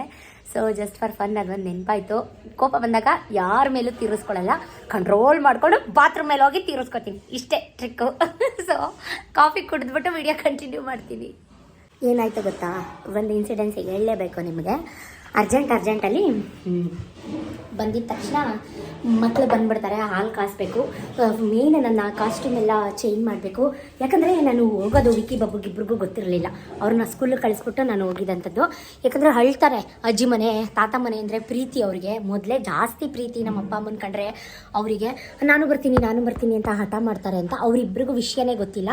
ಸೊ ಜಸ್ಟ್ ಫಾರ್ ಫನ್ ಅದೊಂದು ನೆನಪಾಯ್ತು. ಕೋಪ ಬಂದಾಗ ಯಾರ ಮೇಲೂ ತೀರಿಸ್ಕೊಳ್ಳಲ್ಲ ಕಂಟ್ರೋಲ್ ಮಾಡಿಕೊಂಡು ಬಾತ್ರೂಮ್ ಮೇಲೆ ಹೋಗಿ ತೀರಿಸ್ಕೊತೀನಿ. ಇಷ್ಟೇ ಟ್ರಿಕ್ಕು ಸೊ ಕಾಫಿ ಕುಡಿದ್ಬಿಟ್ಟು ವಿಡಿಯೋ ಕಂಟಿನ್ಯೂ ಮಾಡ್ತೀನಿ. ಏನಾಯ್ತು ಗೊತ್ತಾ? ಒಂದು ಇನ್ಸಿಡೆನ್ಸ್ ಹೇಳಲೇಬೇಕು ನಿಮಗೆ. ಅರ್ಜೆಂಟ್ ಅರ್ಜೆಂಟಲ್ಲಿ ಬಂದಿದ ತಕ್ಷಣ ಮಕ್ಕಳು ಬಂದ್ಬಿಡ್ತಾರೆ, ಹಾಲು ಕಾಯಿಸ್ಬೇಕು ಮೇನ್ ನನ್ನ ಕಾಸ್ಟ್ಯೂಮ್ ಎಲ್ಲ ಚೇಂಜ್ ಮಾಡಬೇಕು. ಯಾಕಂದರೆ ನಾನು ಹೋಗೋದು ವಿಕ್ಕಿ ಇಬ್ಬರಿಗೂ ಗೊತ್ತಿರಲಿಲ್ಲ. ಅವ್ರನ್ನ ಸ್ಕೂಲಿಗೆ ಕಳಿಸ್ಬಿಟ್ಟು ನಾನು ಹೋಗಿದ್ದಂಥದ್ದು ಯಾಕಂದರೆ ಅಳ್ತಾರೆ ಅಜ್ಜಿ ಮನೆ, ತಾತ ಮನೆ ಅಂದರೆ ಪ್ರೀತಿ ಅವರಿಗೆ. ಮೊದಲೇ ಜಾಸ್ತಿ ಪ್ರೀತಿ ನಮ್ಮ ಅಪ್ಪ ಅಮ್ಮನ ಕಂಡ್ರೆ ಅವರಿಗೆ, ನಾನು ಬರ್ತೀನಿ ನಾನು ಬರ್ತೀನಿ ಅಂತ ಹಠ ಮಾಡ್ತಾರೆ ಅಂತ ಅವರಿಬ್ಬರಿಗೂ ವಿಷಯನೇ ಗೊತ್ತಿಲ್ಲ.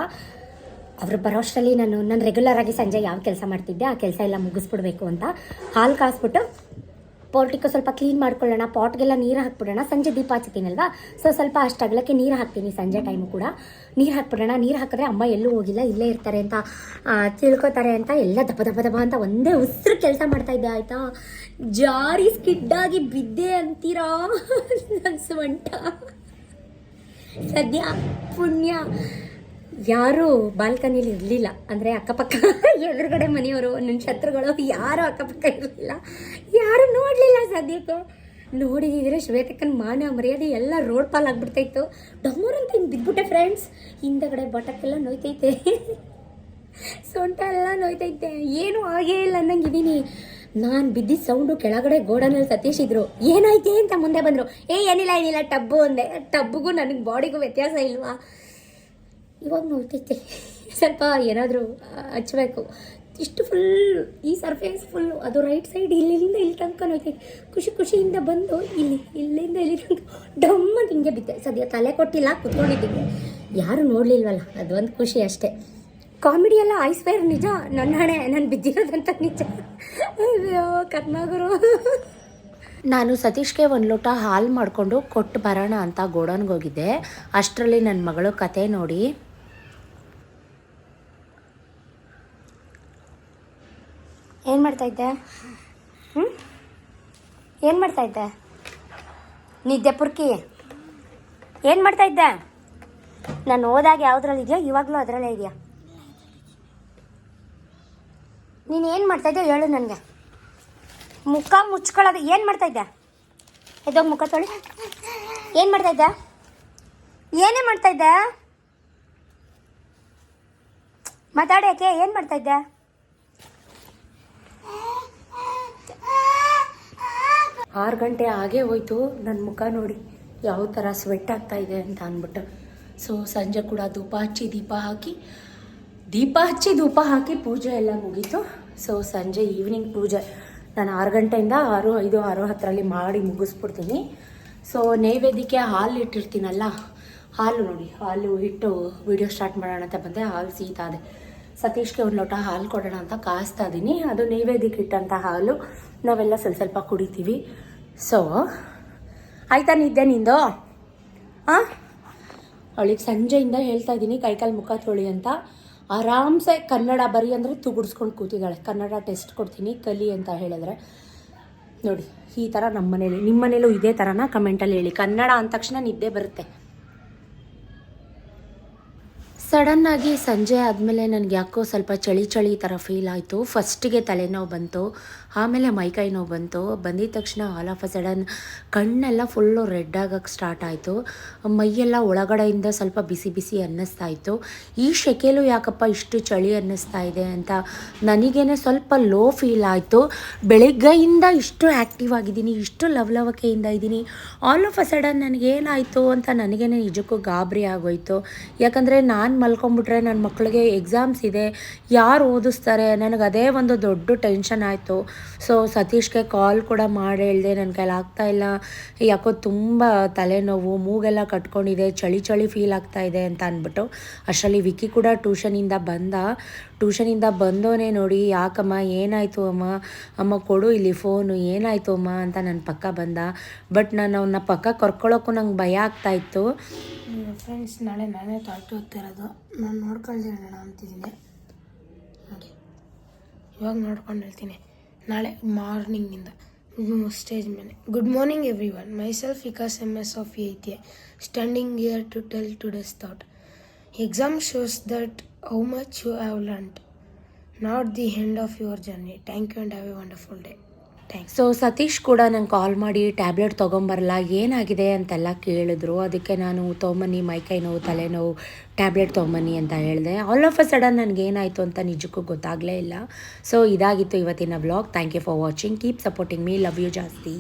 ಅವ್ರು ಬರೋ ಅಷ್ಟರಲ್ಲಿ ನಾನು ನಾನು ರೆಗ್ಯುಲರ್ ಆಗಿ ಸಂಜೆ ಯಾವ ಕೆಲಸ ಮಾಡ್ತಿದ್ದೆ, ಆ ಕೆಲಸ ಎಲ್ಲ ಮುಗಿಸ್ಬಿಡ್ಬೇಕು ಅಂತ ಹಾಲು ಕಾಸ್ಬಿಟ್ಟು ಪೋರ್ಟಿಗೆ ಸ್ವಲ್ಪ ಕ್ಲೀನ್ ಮಾಡ್ಕೊಳ್ಳೋಣ ಪಾಟ್ಗೆಲ್ಲ ನೀರು ಹಾಕ್ಬಿಡೋಣ. ಸಂಜೆ ದೀಪ ಹಚ್ತೀನಲ್ವಾ? ಸೊ ಸ್ವಲ್ಪ ಅಷ್ಟು ಅಗಲಕ್ಕೆ ನೀರು ಹಾಕ್ತೀನಿ ಸಂಜೆ ಟೈಮು ಕೂಡ. ನೀರು ಹಾಕ್ಬಿಡೋಣ, ನೀರು ಹಾಕಿದ್ರೆ ಅಮ್ಮ ಎಲ್ಲೂ ಹೋಗಿಲ್ಲ, ಇಲ್ಲೇ ಇರ್ತಾರೆ ಅಂತ ತಿಳ್ಕೊತಾರೆ ಅಂತ ಎಲ್ಲ ದಪ ದಪ ದಪ ಅಂತ ಒಂದೇ ಉಸಿರು ಕೆಲಸ ಮಾಡ್ತಾ ಇದ್ದೆ, ಆಯಿತಾ? ಜಾರಿ ಸ್ಕಿಡ್ಡಾಗಿ ಬಿದ್ದೆ ಅಂತೀರಾ? ನನ್ನ ಸ್ವಂಟ ಸದ್ಯ ಪುಣ್ಯ. ಯಾರು ಬಾಲ್ಕನಿಲಿ ಇರಲಿಲ್ಲ. ಅಂದರೆ ಅಕ್ಕಪಕ್ಕ, ಎದುರುಗಡೆ ಮನೆಯವರು ನನ್ನ ಶತ್ರುಗಳು, ಯಾರು ಅಕ್ಕಪಕ್ಕ ಇರಲಿಲ್ಲ. ಯಾರು ನೋಡಲಿಲ್ಲ ಸದ್ಯಕ್ಕೆ ನೋಡಿದಿದ್ರೆ ಶ್ವೇತಕ್ಕನ ಮಾನ ಮರ್ಯಾದೆ ಎಲ್ಲ ರೋಡ್ ಪಾಲ್ ಆಗ್ಬಿಡ್ತಾಯಿತ್ತು ಡಮೋರ್ ಅಂತ ಹಿಂಗೆ ಬಿದ್ಬಿಟ್ಟೆ ಫ್ರೆಂಡ್ಸ್ ಹಿಂದಗಡೆ ಬಟಕ್ಕೆಲ್ಲ ನೋಯ್ತೈತೆ. ಸೊಂಟ ಎಲ್ಲ ನೋಯ್ತೈತೆ. ಏನು ಆಗೇ ಇಲ್ಲ ಅನ್ನಂಗಿದ್ದೀನಿ ನಾನು ಬಿದ್ದಿದ್ದ ಸೌಂಡು ಕೆಳಗಡೆ ಗೋಡನಲ್ಲಿ ಸತೀಶ್ ಇದ್ರು. ಏನಾಯ್ತೆ ಅಂತ ಮುಂದೆ ಬಂದರು. ಏ, ಏನಿಲ್ಲ ಏನಿಲ್ಲ, ಟಬ್ಬು ಅಂದೆ. ಟಬ್ಬಿಗೂ ನನಗೆ ಬಾಡಿಗೂ ವ್ಯತ್ಯಾಸ ಇಲ್ವಾ? ಇವಾಗ ನೋಡ್ತೈತೆ. ಸ್ವಲ್ಪ ಏನಾದರೂ ಹಚ್ಚಬೇಕು ಇಷ್ಟು ಫುಲ್ ಈ ಸರ್ಫೇಸ್ ಫುಲ್ಲು ಅದು ರೈಟ್ ಸೈಡ್ ಇಲ್ಲಿಂದ ಇಲ್ಲಿ ತನಕ ನೋಯ್ತೈತೆ ಖುಷಿ ಖುಷಿಯಿಂದ ಬಂದು ಇಲ್ಲಿ, ಇಲ್ಲಿಂದ ಇಲ್ಲಿ ತನಕ ಡಮ್ ಅಂತ ಹಿಂಗೆ ಬಿದ್ದೆ ಸದ್ಯ ತಲೆ ಕೊಟ್ಟಿಲ್ಲ, ಕುತ್ಕೊಂಡಿದ್ದೀನಿ. ಯಾರು ನೋಡಲಿಲ್ವಲ್ಲ, ಅದೊಂದು ಖುಷಿ ಅಷ್ಟೇ. ಕಾಮಿಡಿ ಎಲ್ಲ ಐಸ್ವೇರ್ ನಿಜ ನನ್ನ ಹಣೆ, ನಾನು ಬಿದ್ದಿರೋದಂತ ನಿಜ. ಅಯ್ಯೋ ಕರ್ನಾಗುರು ನಾನು ಸತೀಶ್ಗೆ ಒಂದು ಲೋಟ ಹಾಲು ಮಾಡಿಕೊಂಡು ಕೊಟ್ಟು ಬರೋಣ ಅಂತ ಗೋಡನ್ಗೆ ಹೋಗಿದ್ದೆ. ಅಷ್ಟರಲ್ಲಿ ನನ್ನ ಮಗಳು ಕತೆ ನೋಡಿ ಏನು ಮಾಡ್ತಾ ಇದ್ದೆ? ಹ್ಞೂ ಏನು ಮಾಡ್ತಾ ಇದ್ದೆ? ನಿದ್ದೆ ಪುರ್ಕಿ. ಏನು ಮಾಡ್ತಾ ಇದ್ದೆ? ನಾನು ಹೋದಾಗ ಯಾವುದ್ರಲ್ಲಿ ಇದೆಯೋ ಇವಾಗಲೂ ಅದರಲ್ಲೇ ಇದೆಯಾ? ನೀನು ಏನು ಮಾಡ್ತಾ ಇದ್ದೆ ಹೇಳು ನನಗೆ. ಮುಖ ಮುಚ್ಕೊಳ್ಳೋದು ಏನು ಮಾಡ್ತಾ ಇದ್ದೆ? ಎದ್ದೋಗಿ ಮುಖ ತೊಳಿ. ಏನು ಮಾಡ್ತಾ ಇದ್ದೆ? ಏನೇ ಮಾಡ್ತಾ ಇದ್ದೆ? ಮಾತಾಡ್ಯಾಕೆ? ಏನು ಮಾಡ್ತಾ ಆರು ಗಂಟೆ ಆಗೇ ಹೋಯ್ತು. ನನ್ನ ಮುಖ ನೋಡಿ ಯಾವ ಥರ ಸ್ವೆಟ್ ಆಗ್ತಾ ಇದೆ ಅಂತ ಅಂದ್ಬಿಟ್ಟು. ಸೊ ಸಂಜೆ ಕೂಡ ಧೂಪ ಹಚ್ಚಿ ದೀಪ ಹಾಕಿ, ದೀಪ ಹಚ್ಚಿ ಧೂಪ ಹಾಕಿ ಪೂಜೆ ಎಲ್ಲ ಮುಗೀತು. ಸೊ ಸಂಜೆ ಈವ್ನಿಂಗ್ ಪೂಜೆ. ನಾನು ಆರು ಗಂಟೆಯಿಂದ ಆರು, ಐದು, ಆರು ಹತ್ತರಲ್ಲಿ ಮಾಡಿ ಮುಗಿಸ್ಬಿಡ್ತೀನಿ. ಸೊ ನೈವೇದ್ಯಕ್ಕೆ ಹಾಲು ಇಟ್ಟಿರ್ತೀನಲ್ಲ, ಹಾಲು ನೋಡಿ, ಹಾಲು ಇಟ್ಟು ವಿಡಿಯೋ ಸ್ಟಾರ್ಟ್ ಮಾಡೋಣ ಅಂತ ಬಂದೆ. ಹಾಲು ಸೀತಾ ಇದೆ. ಸತೀಶ್ಗೆ ಒಂದು ಲೋಟ ಹಾಲು ಕೊಡೋಣ ಅಂತ ಕಾಯಿಸ್ತಾ ಇದ್ದೀನಿ ಅದು ನೈವೇದ್ಯಕ್ಕೆ ಇಟ್ಟಂಥ ಹಾಲು. ನಾವೆಲ್ಲ ಸ್ವಲ್ಪ ಸ್ವಲ್ಪ ಕುಡಿತೀವಿ. ಸೊ ಆಯ್ತಾ ನಿದ್ದೆ ನಿಂದು? ಹಾಂ ಅವಳಿಗೆ ಸಂಜೆಯಿಂದ ಹೇಳ್ತಾ ಇದ್ದೀನಿ, ಕೈಕಾಲು ಮುಖ ತೊಳಿ ಅಂತ. ಆರಾಮ್ಸೆ ಕನ್ನಡ ಬರಿ ಅಂದರೆ ತುಗುಡ್ಸ್ಕೊಂಡು ಕೂತಿದ್ದಾಳೆ. ಕನ್ನಡ ಟೆಸ್ಟ್ ಕೊಡ್ತೀನಿ, ಕಲಿ ಅಂತ ಹೇಳಿದ್ರೆ. ನೋಡಿ, ಈ ಥರ ನಮ್ಮ ಮನೇಲಿ, ನಿಮ್ಮ ಮನೇಲೂ ಇದೇ ಥರನ ಕಮೆಂಟಲ್ಲಿ ಹೇಳಿ. ಕನ್ನಡ ಅಂದ ತಕ್ಷಣ ನಿದ್ದೆ ಬರುತ್ತೆ. ಸಡನ್ನಾಗಿ ಸಂಜೆ ಆದಮೇಲೆ ನನಗೆ ಯಾಕೋ ಸ್ವಲ್ಪ ಚಳಿ ಚಳಿ ಥರ ಫೀಲ್ ಆಯಿತು. ಫಸ್ಟಿಗೆ ತಲೆನೋವು ಬಂತು. ಆಮೇಲೆ ಮೈಕೈ ನೋವು ಬಂತು. ಬಂದಿದ ತಕ್ಷಣ ಆಲ್ ಆಫ್ ಅ ಸಡನ್ ಕಣ್ಣೆಲ್ಲ ಫುಲ್ಲು ರೆಡ್ ಆಗೋಕ್ಕೆ ಸ್ಟಾರ್ಟ್ ಆಯಿತು. ಮೈಯೆಲ್ಲ ಒಳಗಡೆಯಿಂದ ಸ್ವಲ್ಪ ಬಿಸಿ ಬಿಸಿ ಅನ್ನಿಸ್ತಾ ಇತ್ತು. ಈ ಶೆಕೆಲು ಯಾಕಪ್ಪ ಇಷ್ಟು ಚಳಿ ಅನ್ನಿಸ್ತಾ ಇದೆ ಅಂತ ನನಗೇನೆ ಸ್ವಲ್ಪ ಲೋ ಫೀಲ್ ಆಯಿತು. ಬೆಳಿಗ್ಗೆಯಿಂದ ಇಷ್ಟು ಆ್ಯಕ್ಟಿವ್ ಆಗಿದ್ದೀನಿ, ಇಷ್ಟು ಲವಲವಿಕೆಯಿಂದ ಇದ್ದೀನಿ. ಆಲ್ ಆಫ್ ಅ ಸಡನ್ ನನಗೇನಾಯಿತು ಅಂತ ನನಗೇನೆ ನಿಜಕ್ಕೂ ಗಾಬರಿ ಆಗೋಯ್ತು. ಯಾಕಂದರೆ ನಾನು ಮಲ್ಕೊಂಬಿಟ್ರೆ ನನ್ನ ಮಕ್ಕಳಿಗೆ ಎಕ್ಸಾಮ್ಸ್ ಇದೆ, ಯಾರು ಓದಿಸ್ತಾರೆ? ನನಗೆ ಅದೇ ಒಂದು ದೊಡ್ಡ ಟೆನ್ಷನ್ ಆಯಿತು. ಸೊ ಸತೀಶ್ಗೆ ಕಾಲ್ ಕೂಡ ಮಾಡಿ, ಹೇಳಿದೆ ನನ್ನ ಕೈಲಿ ಆಗ್ತಾ ಇಲ್ಲ. ಯಾಕೋ ತುಂಬ ತಲೆನೋವು, ಮೂಗೆಲ್ಲ ಕಟ್ಕೊಂಡಿದೆ, ಚಳಿ ಚಳಿ ಫೀಲ್ ಆಗ್ತಾ ಇದೆ ಅಂತ ಅಂದ್ಬಿಟ್ಟು ಅಷ್ಟರಲ್ಲಿ ವಿಕ್ಕಿ ಕೂಡ ಟ್ಯೂಷನಿಂದ ಬಂದ. ಟ್ಯೂಷನಿಂದ ಬಂದೋನೇ ನೋಡಿ, ಯಾಕಮ್ಮ, ಏನಾಯಿತು ಅಮ್ಮ? ಅಮ್ಮ ಕೊಡು ಇಲ್ಲಿ ಫೋನು ಏನಾಯಿತು ಅಮ್ಮ? ಅಂತ ನನ್ನ ಪಕ್ಕ ಬಂದ. ಬಟ್ ನಾನು ಅವನ್ನ ಪಕ್ಕ ಕರ್ಕೊಳ್ಳೋಕ್ಕೂ ನಂಗೆ ಭಯ ಆಗ್ತಾ ಇತ್ತು. ಫ್ರೆಂಡ್ಸ್ ನಾಳೆ ನಾನೇ ತಾಟು ಓದ್ತಿರೋದು ನಾನು ನೋಡ್ಕೊಳ್ತೀನಿ ಅಂತಿದ್ದೀನಿ. ನೋಡಿ, ಇವಾಗ ನೋಡ್ಕೊಂಡು ಹೇಳ್ತೀನಿ. ನಾಳೆ ಮಾರ್ನಿಂಗಿಂದ. ಸ್ಟೇಜ್ ಮೇಲೆ. Good morning everyone myself Vikas M S of eighth a standing year to tell today's thought exam shows that how much you have learned not the end of your journey thank you and have a wonderful day thanks so Satish ಕೂಡ ನಂಗೆ ಕಾಲ್ ಮಾಡಿ ಟ್ಯಾಬ್ಲೆಟ್ ತೊಗೊಂಬರಲ್ಲ ಏನಾಗಿದೆ ಅಂತೆಲ್ಲ ಕೇಳಿದ್ರು. ಅದಕ್ಕೆ ನಾನು ತೊಗೊಂಬನ್ನಿ ಮೈಕೈ ನೋವು ತಲೆನೋವು ಟ್ಯಾಬ್ಲೆಟ್ ತೊಗೊಂಬನ್ನಿ ಅಂತ ಹೇಳಿದೆ. ಆಲ್ ಆಫ್ ಅ ಸಡನ್ ನನಗೆ ಏನಾಯಿತು ಅಂತ ನಿಜಕ್ಕೂ ಗೊತ್ತಾಗಲೇ ಇಲ್ಲ. ಸೊ ಇದಾಗಿತ್ತು ಇವತ್ತಿನ vlog thank you for watching keep supporting me love you ಜಾಸ್ತಿ.